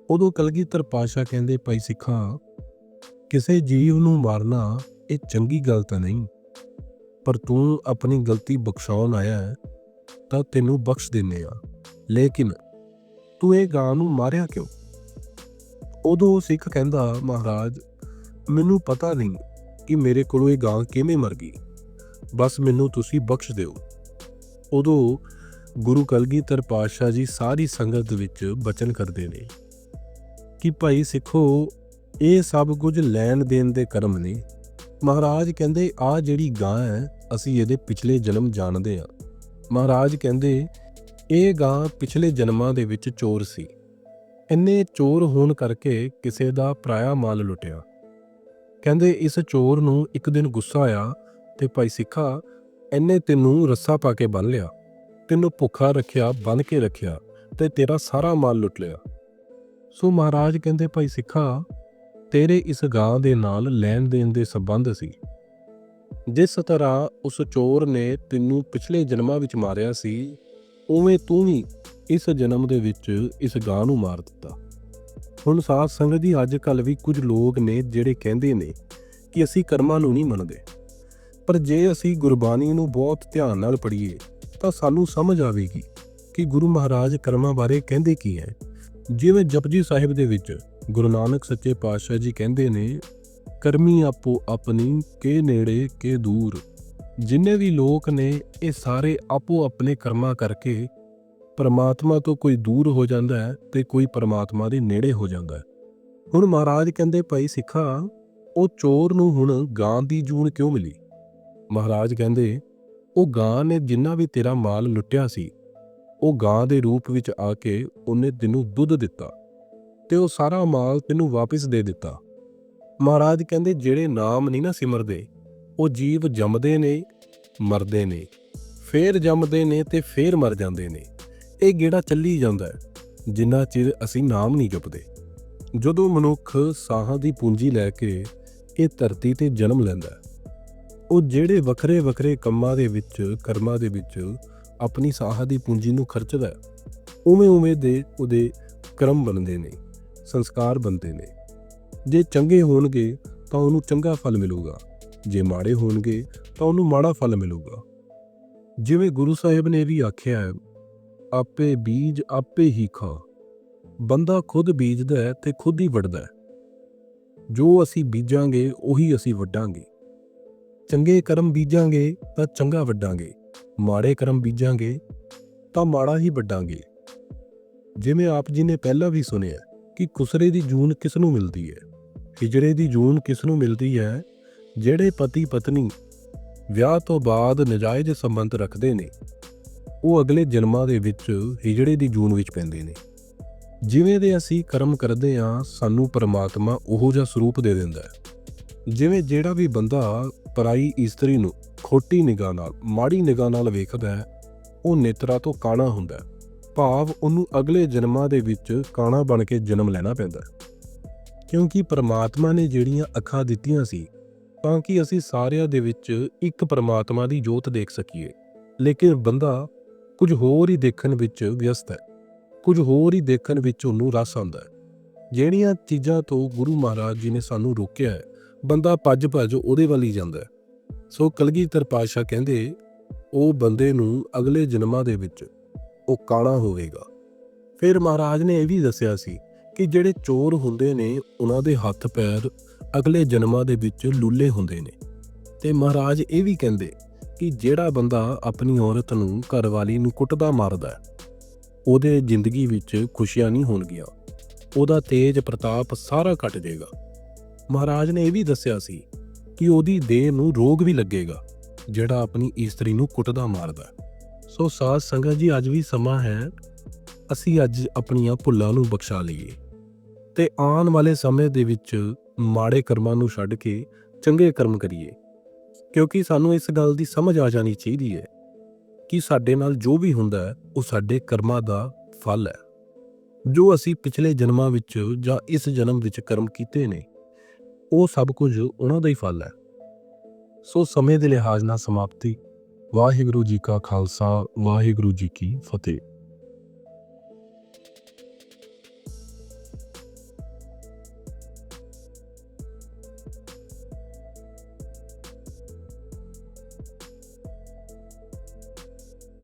ਉਦੋਂ ਕਲਗੀਧਰ ਪਾਤਸ਼ਾਹ ਕਹਿੰਦੇ, ਭਾਈ ਸਿੱਖਾਂ, ਕਿਸੇ ਜੀਵ ਨੂੰ ਮਾਰਨਾ, ਇਹ ਚੰਗੀ ਗੱਲ ਤਾਂ ਨਹੀਂ। ਪਰ ਤੂੰ ਆਪਣੀ ਗਲਤੀ ਬਖਸ਼ਾਉਣ ਆਇਆ ਹੈ, ਤਾਂ ਤੈਨੂੰ ਬਖਸ਼ ਦਿੰਨੇ ਆ। ਲੇਕਿਨ ਤੂੰ ਇਹ ਗਾਂ ਨੂੰ ਮਾਰਿਆ ਕਿਉਂ? ਉਦੋਂ ਉਹ ਸਿੱਖ ਕਹਿੰਦਾ, ਮਹਾਰਾਜ, ਮੈਨੂੰ ਪਤਾ ਨਹੀਂ ਕਿ ਮੇਰੇ ਕੋਲੋਂ ਇਹ ਗਾਂ ਕਿਵੇਂ ਮਰ ਗਈ? ਬਸ ਮੈਨੂੰ ਤੁਸੀਂ ਬਖਸ਼ ਦਿਓ। ਉਦੋਂ ਗੁਰੂ ਕਲਗੀਧਰ ਪਾਤਸ਼ਾਹ ਜੀ ਸਾਰੀ ਸੰਗਤ ਵਿੱਚ ਬਚਨ ਕਰਦੇ ਨੇ ਕਿ ਭਾਈ ਸਿੱਖੋ, ਇਹ ਸਭ ਕੁਝ ਲੈਣ ਦੇਣ ਦੇ ਕਰਮ ਨੇ। ਮਹਾਰਾਜ ਕਹਿੰਦੇ ਆ ਜਿਹੜੀ ਗਾਂ ਹੈ, ਅਸੀਂ ਇਹਦੇ ਪਿਛਲੇ ਜਨਮ ਜਾਣਦੇ ਆ ਮਹਾਰਾਜ ਕਹਿੰਦੇ, ਇਹ ਗਾਂ ਪਿਛਲੇ ਜਨਮਾਂ ਦੇ ਵਿੱਚ ਚੋਰ ਸੀ। ਇੰਨੇ ਚੋਰ ਹੋਣ ਕਰਕੇ ਕਿਸੇ ਦਾ ਪਰਾਇਆ ਮਾਲ ਲੁੱਟਿਆ। ਕਹਿੰਦੇ ਇਸ ਚੋਰ ਨੂੰ ਇੱਕ ਦਿਨ ਗੁੱਸਾ ਆਇਆ ਤੇ ਭਾਈ ਸਿੱਖਾ ਇਹਨੇ ਤੈਨੂੰ ਰੱਸਾ ਪਾ ਕੇ ਬੰਨ ਲਿਆ, ਤੈਨੂੰ ਭੁੱਖਾ ਰੱਖਿਆ, ਬੰਨ ਕੇ ਰੱਖਿਆ ਤੇ ਤੇਰਾ ਸਾਰਾ ਮਾਲ ਲੁੱਟ ਲਿਆ। ਸੋ ਮਹਾਰਾਜ ਕਹਿੰਦੇ ਭਾਈ ਸਿੱਖਾ, ਤੇਰੇ ਇਸ ਗਾਂ ਦੇ ਨਾਲ ਲੈਣ ਦੇਣ ਦੇ ਸੰਬੰਧ ਸੀ। ਜਿਸ ਤਰ੍ਹਾਂ ਉਸ ਚੋਰ ਨੇ ਤੈਨੂੰ ਪਿਛਲੇ ਜਨਮਾਂ ਵਿੱਚ ਮਾਰਿਆ ਸੀ, ਉਵੇਂ ਤੂੰ ਵੀ ਇਸ ਜਨਮ ਦੇ ਵਿੱਚ ਇਸ ਗਾਂ ਨੂੰ ਮਾਰ ਦਿੱਤਾ। ਹੁਣ ਸਾਧ ਸੰਗਤ ਜੀ ਅੱਜ ਕੱਲ ਵੀ ਕੁਝ ਲੋਕ ਨੇ ਜਿਹੜੇ ਕਹਿੰਦੇ ਨੇ ਕਿ ਅਸੀਂ ਕਰਮਾਂ ਨੂੰ ਨਹੀਂ ਮੰਨਦੇ। ਪਰ ਜੇ ਅਸੀਂ ਗੁਰਬਾਣੀ ਨੂੰ ਬਹੁਤ ਧਿਆਨ ਨਾਲ ਪੜ੍ਹੀਏ, ਤਾਂ ਸਾਨੂੰ ਸਮਝ ਆਵੇਗੀ ਕਿ ਗੁਰੂ ਮਹਾਰਾਜ ਕਰਮਾਂ ਬਾਰੇ ਕਹਿੰਦੇ ਕੀ ਹੈ। ਜਿਵੇਂ ਜਪਜੀ ਸਾਹਿਬ ਦੇ ਵਿੱਚ ਗੁਰੂ ਨਾਨਕ ਸੱਚੇ ਪਾਤਸ਼ਾਹ ਜੀ ਕਹਿੰਦੇ ਨੇ, ਕਰਮੀ ਆਪੋ ਆਪਣੀ, ਕੇ ਨੇੜੇ, ਕੇ ਦੂਰ। ਜਿੰਨੇ ਵੀ ਲੋਕ ਨੇ, ਇਹ ਸਾਰੇ ਆਪੋ ਆਪਣੇ ਕਰਮਾਂ ਕਰਕੇ ਪਰਮਾਤਮਾ ਤੋਂ ਕੋਈ ਦੂਰ ਹੋ ਜਾਂਦਾ ਹੈ ਤੇ ਕੋਈ ਪਰਮਾਤਮਾ ਦੇ ਨੇੜੇ ਹੋ ਜਾਂਦਾ ਹੈ। ਹੁਣ ਮਹਾਰਾਜ ਕਹਿੰਦੇ ਭਾਈ ਸਿੱਖਾ, ਉਹ ਚੋਰ ਨੂੰ ਹੁਣ ਗਾਂ ਦੀ ਜੂਨ ਕਿਉਂ ਮਿਲੀ? ਮਹਾਰਾਜ ਕਹਿੰਦੇ, ਉਹ ਗਾਂ ਨੇ ਜਿੰਨਾ ਵੀ ਤੇਰਾ ਮਾਲ ਲੁੱਟਿਆ ਸੀ, ਉਹ ਗਾਂ ਦੇ ਰੂਪ ਵਿੱਚ ਆ ਕੇ ਉਹਨੇ ਤੈਨੂੰ ਦੁੱਧ ਦਿੱਤਾ ਤੇ ਉਹ ਸਾਰਾ ਮਾਲ ਤੈਨੂੰ ਵਾਪਸ ਦੇ ਦਿੱਤਾ। ਮਹਾਰਾਜ ਕਹਿੰਦੇ, ਜਿਹੜੇ ਨਾਮ ਨਹੀਂ ਨਾ ਸਿਮਰਦੇ, ਉਹ ਜੀਵ ਜੰਮਦੇ ਨੇ, ਮਰਦੇ ਨੇ, ਫੇਰ ਜੰਮਦੇ ਨੇ ਤੇ ਫੇਰ ਮਰ ਜਾਂਦੇ ਨੇ। ਇਹ ਗੇੜਾ ਚੱਲੀ ਜਾਂਦਾ ਹੈ, ਜਿੰਨਾ ਚਿਰ ਅਸੀਂ ਨਾਮ ਨਹੀਂ ਜਪਦੇ। ਜਦੋਂ ਮਨੁੱਖ ਸਾਹਾਂ ਦੀ ਪੂੰਜੀ ਲੈ ਕੇ ਇਹ ਧਰਤੀ ਤੇ ਜਨਮ ਲੈਂਦਾ ਉਹ ਜਿਹੜੇ ਵੱਖਰੇ ਵੱਖਰੇ ਕੰਮਾਂ ਦੇ ਵਿੱਚ, ਕਰਮਾਂ ਦੇ ਵਿੱਚ ਆਪਣੀ ਸਾਹਾਂ ਦੀ ਪੂੰਜੀ ਨੂੰ ਖਰਚਦਾ ਉਵੇਂ ਉਵੇਂ ਦੇ ਉਹਦੇ ਕਰਮ ਬਣਦੇ ਨੇ, ਸੰਸਕਾਰ ਬਣਦੇ ਨੇ। ਜੇ ਚੰਗੇ ਹੋਣਗੇ ਤਾਂ ਉਹਨੂੰ ਚੰਗਾ ਫਲ ਮਿਲੂਗਾ, ਜੇ ਮਾੜੇ ਹੋਣਗੇ ਤਾਂ ਉਹਨੂੰ ਮਾੜਾ ਫਲ ਮਿਲੂਗਾ। ਜਿਵੇਂ ਗੁਰੂ ਸਾਹਿਬ ਨੇ ਵੀ ਆਖਿਆ ਹੈ ਆਪੇ ਬੀਜ ਆਪੇ ਹੀ ਖਾ। ਬੰਦਾ ਖੁਦ ਬੀਜਦਾ ਹੈ ਤੇ ਖੁਦ ਹੀ ਵੱਢਦਾ ਹੈ। ਜੋ ਅਸੀਂ ਬੀਜਾਂਗੇ, ਉਹੀ ਅਸੀਂ ਵੱਢਾਂਗੇ। ਚੰਗੇ ਕਰਮ ਬੀਜਾਂਗੇ, ਤਾਂ ਚੰਗਾ ਵੱਢਾਂਗੇ। ਮਾੜੇ ਕਰਮ ਬੀਜਾਂਗੇ, ਤਾਂ ਮਾੜਾ ਹੀ ਵੱਢਾਂਗੇ। ਜਿਵੇਂ ਆਪ ਜੀ ਨੇ ਪਹਿਲਾਂ ਵੀ ਸੁਣਿਆ ਕਿ ਕੁਸਰੇ ਦੀ ਜੂਨ ਕਿਸ ਨੂੰ ਮਿਲਦੀ ਹੈ? ਹਿਜੜੇ ਦੀ ਜੂਨ ਕਿਸ ਨੂੰ ਮਿਲਦੀ ਹੈ? ਜਿਹੜੇ ਪਤੀ ਪਤਨੀ ਵਿਆਹ ਤੋਂ ਬਾਅਦ ਨਜਾਇਜ਼ ਸੰਬੰਧ ਰੱਖਦੇ ਨੇ ਉਹ ਅਗਲੇ ਜਨਮਾਂ ਦੇ ਵਿੱਚ ਹਿਜੜੇ ਦੀ ਜੂਨ ਵਿੱਚ ਪੈਂਦੇ ਨੇ। ਜਿਵੇਂ ਦੇ ਅਸੀਂ ਕਰਮ ਕਰਦੇ ਹਾਂ ਸਾਨੂੰ ਪਰਮਾਤਮਾ ਉਹੋ ਜਿਹਾ ਸਰੂਪ ਦੇ ਦਿੰਦਾ ਹੈ। ਜਿਵੇਂ ਜਿਹੜਾ ਵੀ ਬੰਦਾ ਪਰਾਈ ਇਸਤਰੀ ਨੂੰ ਖੋਟੀ ਨਿਗਾਹ ਨਾਲ, ਮਾੜੀ ਨਿਗਾਹ ਨਾਲ ਵੇਖਦਾ ਹੈ, ਉਹ ਨੇਤਰਾ ਤੋਂ ਕਾਣਾ ਹੁੰਦਾ ਹੈ। ਭਾਵ ਉਹਨੂੰ ਅਗਲੇ ਜਨਮਾਂ ਦੇ ਵਿੱਚ ਕਾਣਾ ਬਣ ਕੇ ਜਨਮ ਲੈਣਾ ਪੈਂਦਾ ਕਿਉਂਕਿ ਪਰਮਾਤਮਾ ਨੇ ਜਿਹੜੀਆਂ ਅੱਖਾਂ ਦਿੱਤੀਆਂ ਸੀ, ਤਾਂ ਕਿ ਅਸੀਂ ਸਾਰਿਆਂ ਦੇ ਵਿੱਚ ਇੱਕ ਪਰਮਾਤਮਾ ਦੀ ਜੋਤ ਦੇਖ ਸਕੀਏ। ਲੇਕਿਨ ਬੰਦਾ ਕੁਝ ਹੋਰ ਹੀ ਦੇਖਣ ਵਿੱਚ ਵਿਅਸਤ ਹੈ। ਕੁਝ ਹੋਰ ਹੀ ਦੇਖਣ ਵਿੱਚ ਉਹਨੂੰ ਰਸ ਆਉਂਦਾ ਹੈ। ਜਿਹੜੀਆਂ ਚੀਜ਼ਾਂ ਤੋਂ ਗੁਰੂ ਮਹਾਰਾਜ ਜੀ ਨੇ ਸਾਨੂੰ ਰੋਕਿਆ ਹੈ, ਬੰਦਾ ਭੱਜ ਭੱਜ ਉਹਦੇ ਵੱਲ ਹੀ ਜਾਂਦਾ ਹੈ। ਸੋ ਕਲਗੀਧਰ ਪਾਤਸ਼ਾਹ ਕਹਿੰਦੇ, ਉਹ ਬੰਦੇ ਨੂੰ ਅਗਲੇ ਜਨਮਾਂ ਦੇ ਵਿੱਚ ਉਹ ਕਾਣਾ ਹੋਵੇਗਾ। ਫਿਰ ਮਹਾਰਾਜ ਨੇ ਇਹ ਵੀ ਦੱਸਿਆ ਸੀ ਕਿ ਜਿਹੜੇ ਚੋਰ ਹੁੰਦੇ ਨੇ, ਉਹਨਾਂ ਦੇ ਹੱਥ ਪੈਰ ਅਗਲੇ ਜਨਮਾਂ ਦੇ ਵਿੱਚ ਲੁੱਲੇ ਹੁੰਦੇ ਨੇ। ਤੇ ਮਹਾਰਾਜ ਇਹ ਵੀ ਕਹਿੰਦੇ ਕਿ ਜਿਹੜਾ ਬੰਦਾ ਆਪਣੀ ਔਰਤ ਨੂੰ ਘਰਵਾਲੀ ਨੂੰ ਕੁੱਟਦਾ ਮਾਰਦਾ ਹੈ, ਉਹਦੇ ਜ਼ਿੰਦਗੀ ਵਿੱਚ ਖੁਸ਼ੀਆਂ ਨਹੀਂ ਹੋਣਗੀਆਂ। ਉਹਦਾ ਤੇਜ ਪ੍ਰਤਾਪ ਸਾਰਾ ਘਟ ਜਾਏਗਾ। ਮਹਾਰਾਜ ਨੇ ਇਹ ਵੀ ਦੱਸਿਆ ਸੀ ਕਿ ਉਹਦੀ ਦੇਹ ਨੂੰ ਰੋਗ ਵੀ ਲੱਗੇਗਾ ਜਿਹੜਾ ਆਪਣੀ ਇਸਤਰੀ ਨੂੰ ਕੁੱਟਦਾ ਮਾਰਦਾ ਸੋ ਸਾਧ ਸੰਗਤ ਜੀ ਅੱਜ ਵੀ ਸਮਾਂ ਹੈ ਅਸੀਂ ਅੱਜ ਆਪਣੀਆਂ ਭੁੱਲਾਂ ਨੂੰ ਬਖਸ਼ਾ ਲਈਏ। ਤੇ ਆਉਣ ਵਾਲੇ ਸਮੇਂ ਦੇ ਵਿੱਚ ਮਾੜੇ ਕਰਮਾਂ ਨੂੰ ਛੱਡ ਕੇ ਚੰਗੇ ਕਰਮ ਕਰੀਏ। ਕਿਉਂਕਿ ਸਾਨੂੰ ਇਸ ਗੱਲ ਦੀ ਸਮਝ ਆ ਜਾਣੀ ਚਾਹੀਦੀ ਹੈ ਕਿ ਸਾਡੇ ਨਾਲ ਜੋ ਵੀ ਹੁੰਦਾ ਹੈ, ਉਹ ਸਾਡੇ ਕਰਮਾਂ ਦਾ ਫਲ ਹੈ। ਜੋ ਅਸੀਂ ਪਿਛਲੇ ਜਨਮਾਂ ਵਿੱਚ ਜਾਂ ਇਸ ਜਨਮ ਵਿੱਚ ਕਰਮ ਕੀਤੇ ਨੇ, ਉਹ ਸਭ ਕੁਝ ਉਹਨਾਂ ਦਾ ਹੀ ਫਲ ਹੈ। ਸੋ ਸਮੇਂ ਦੇ ਲਿਹਾਜ਼ ਨਾਲ ਸਮਾਪਤੀ। ਵਾਹਿਗੁਰੂ ਜੀ ਕਾ ਖਾਲਸਾ, ਵਾਹਿਗੁਰੂ ਜੀ ਕੀ ਫਤਿਹ।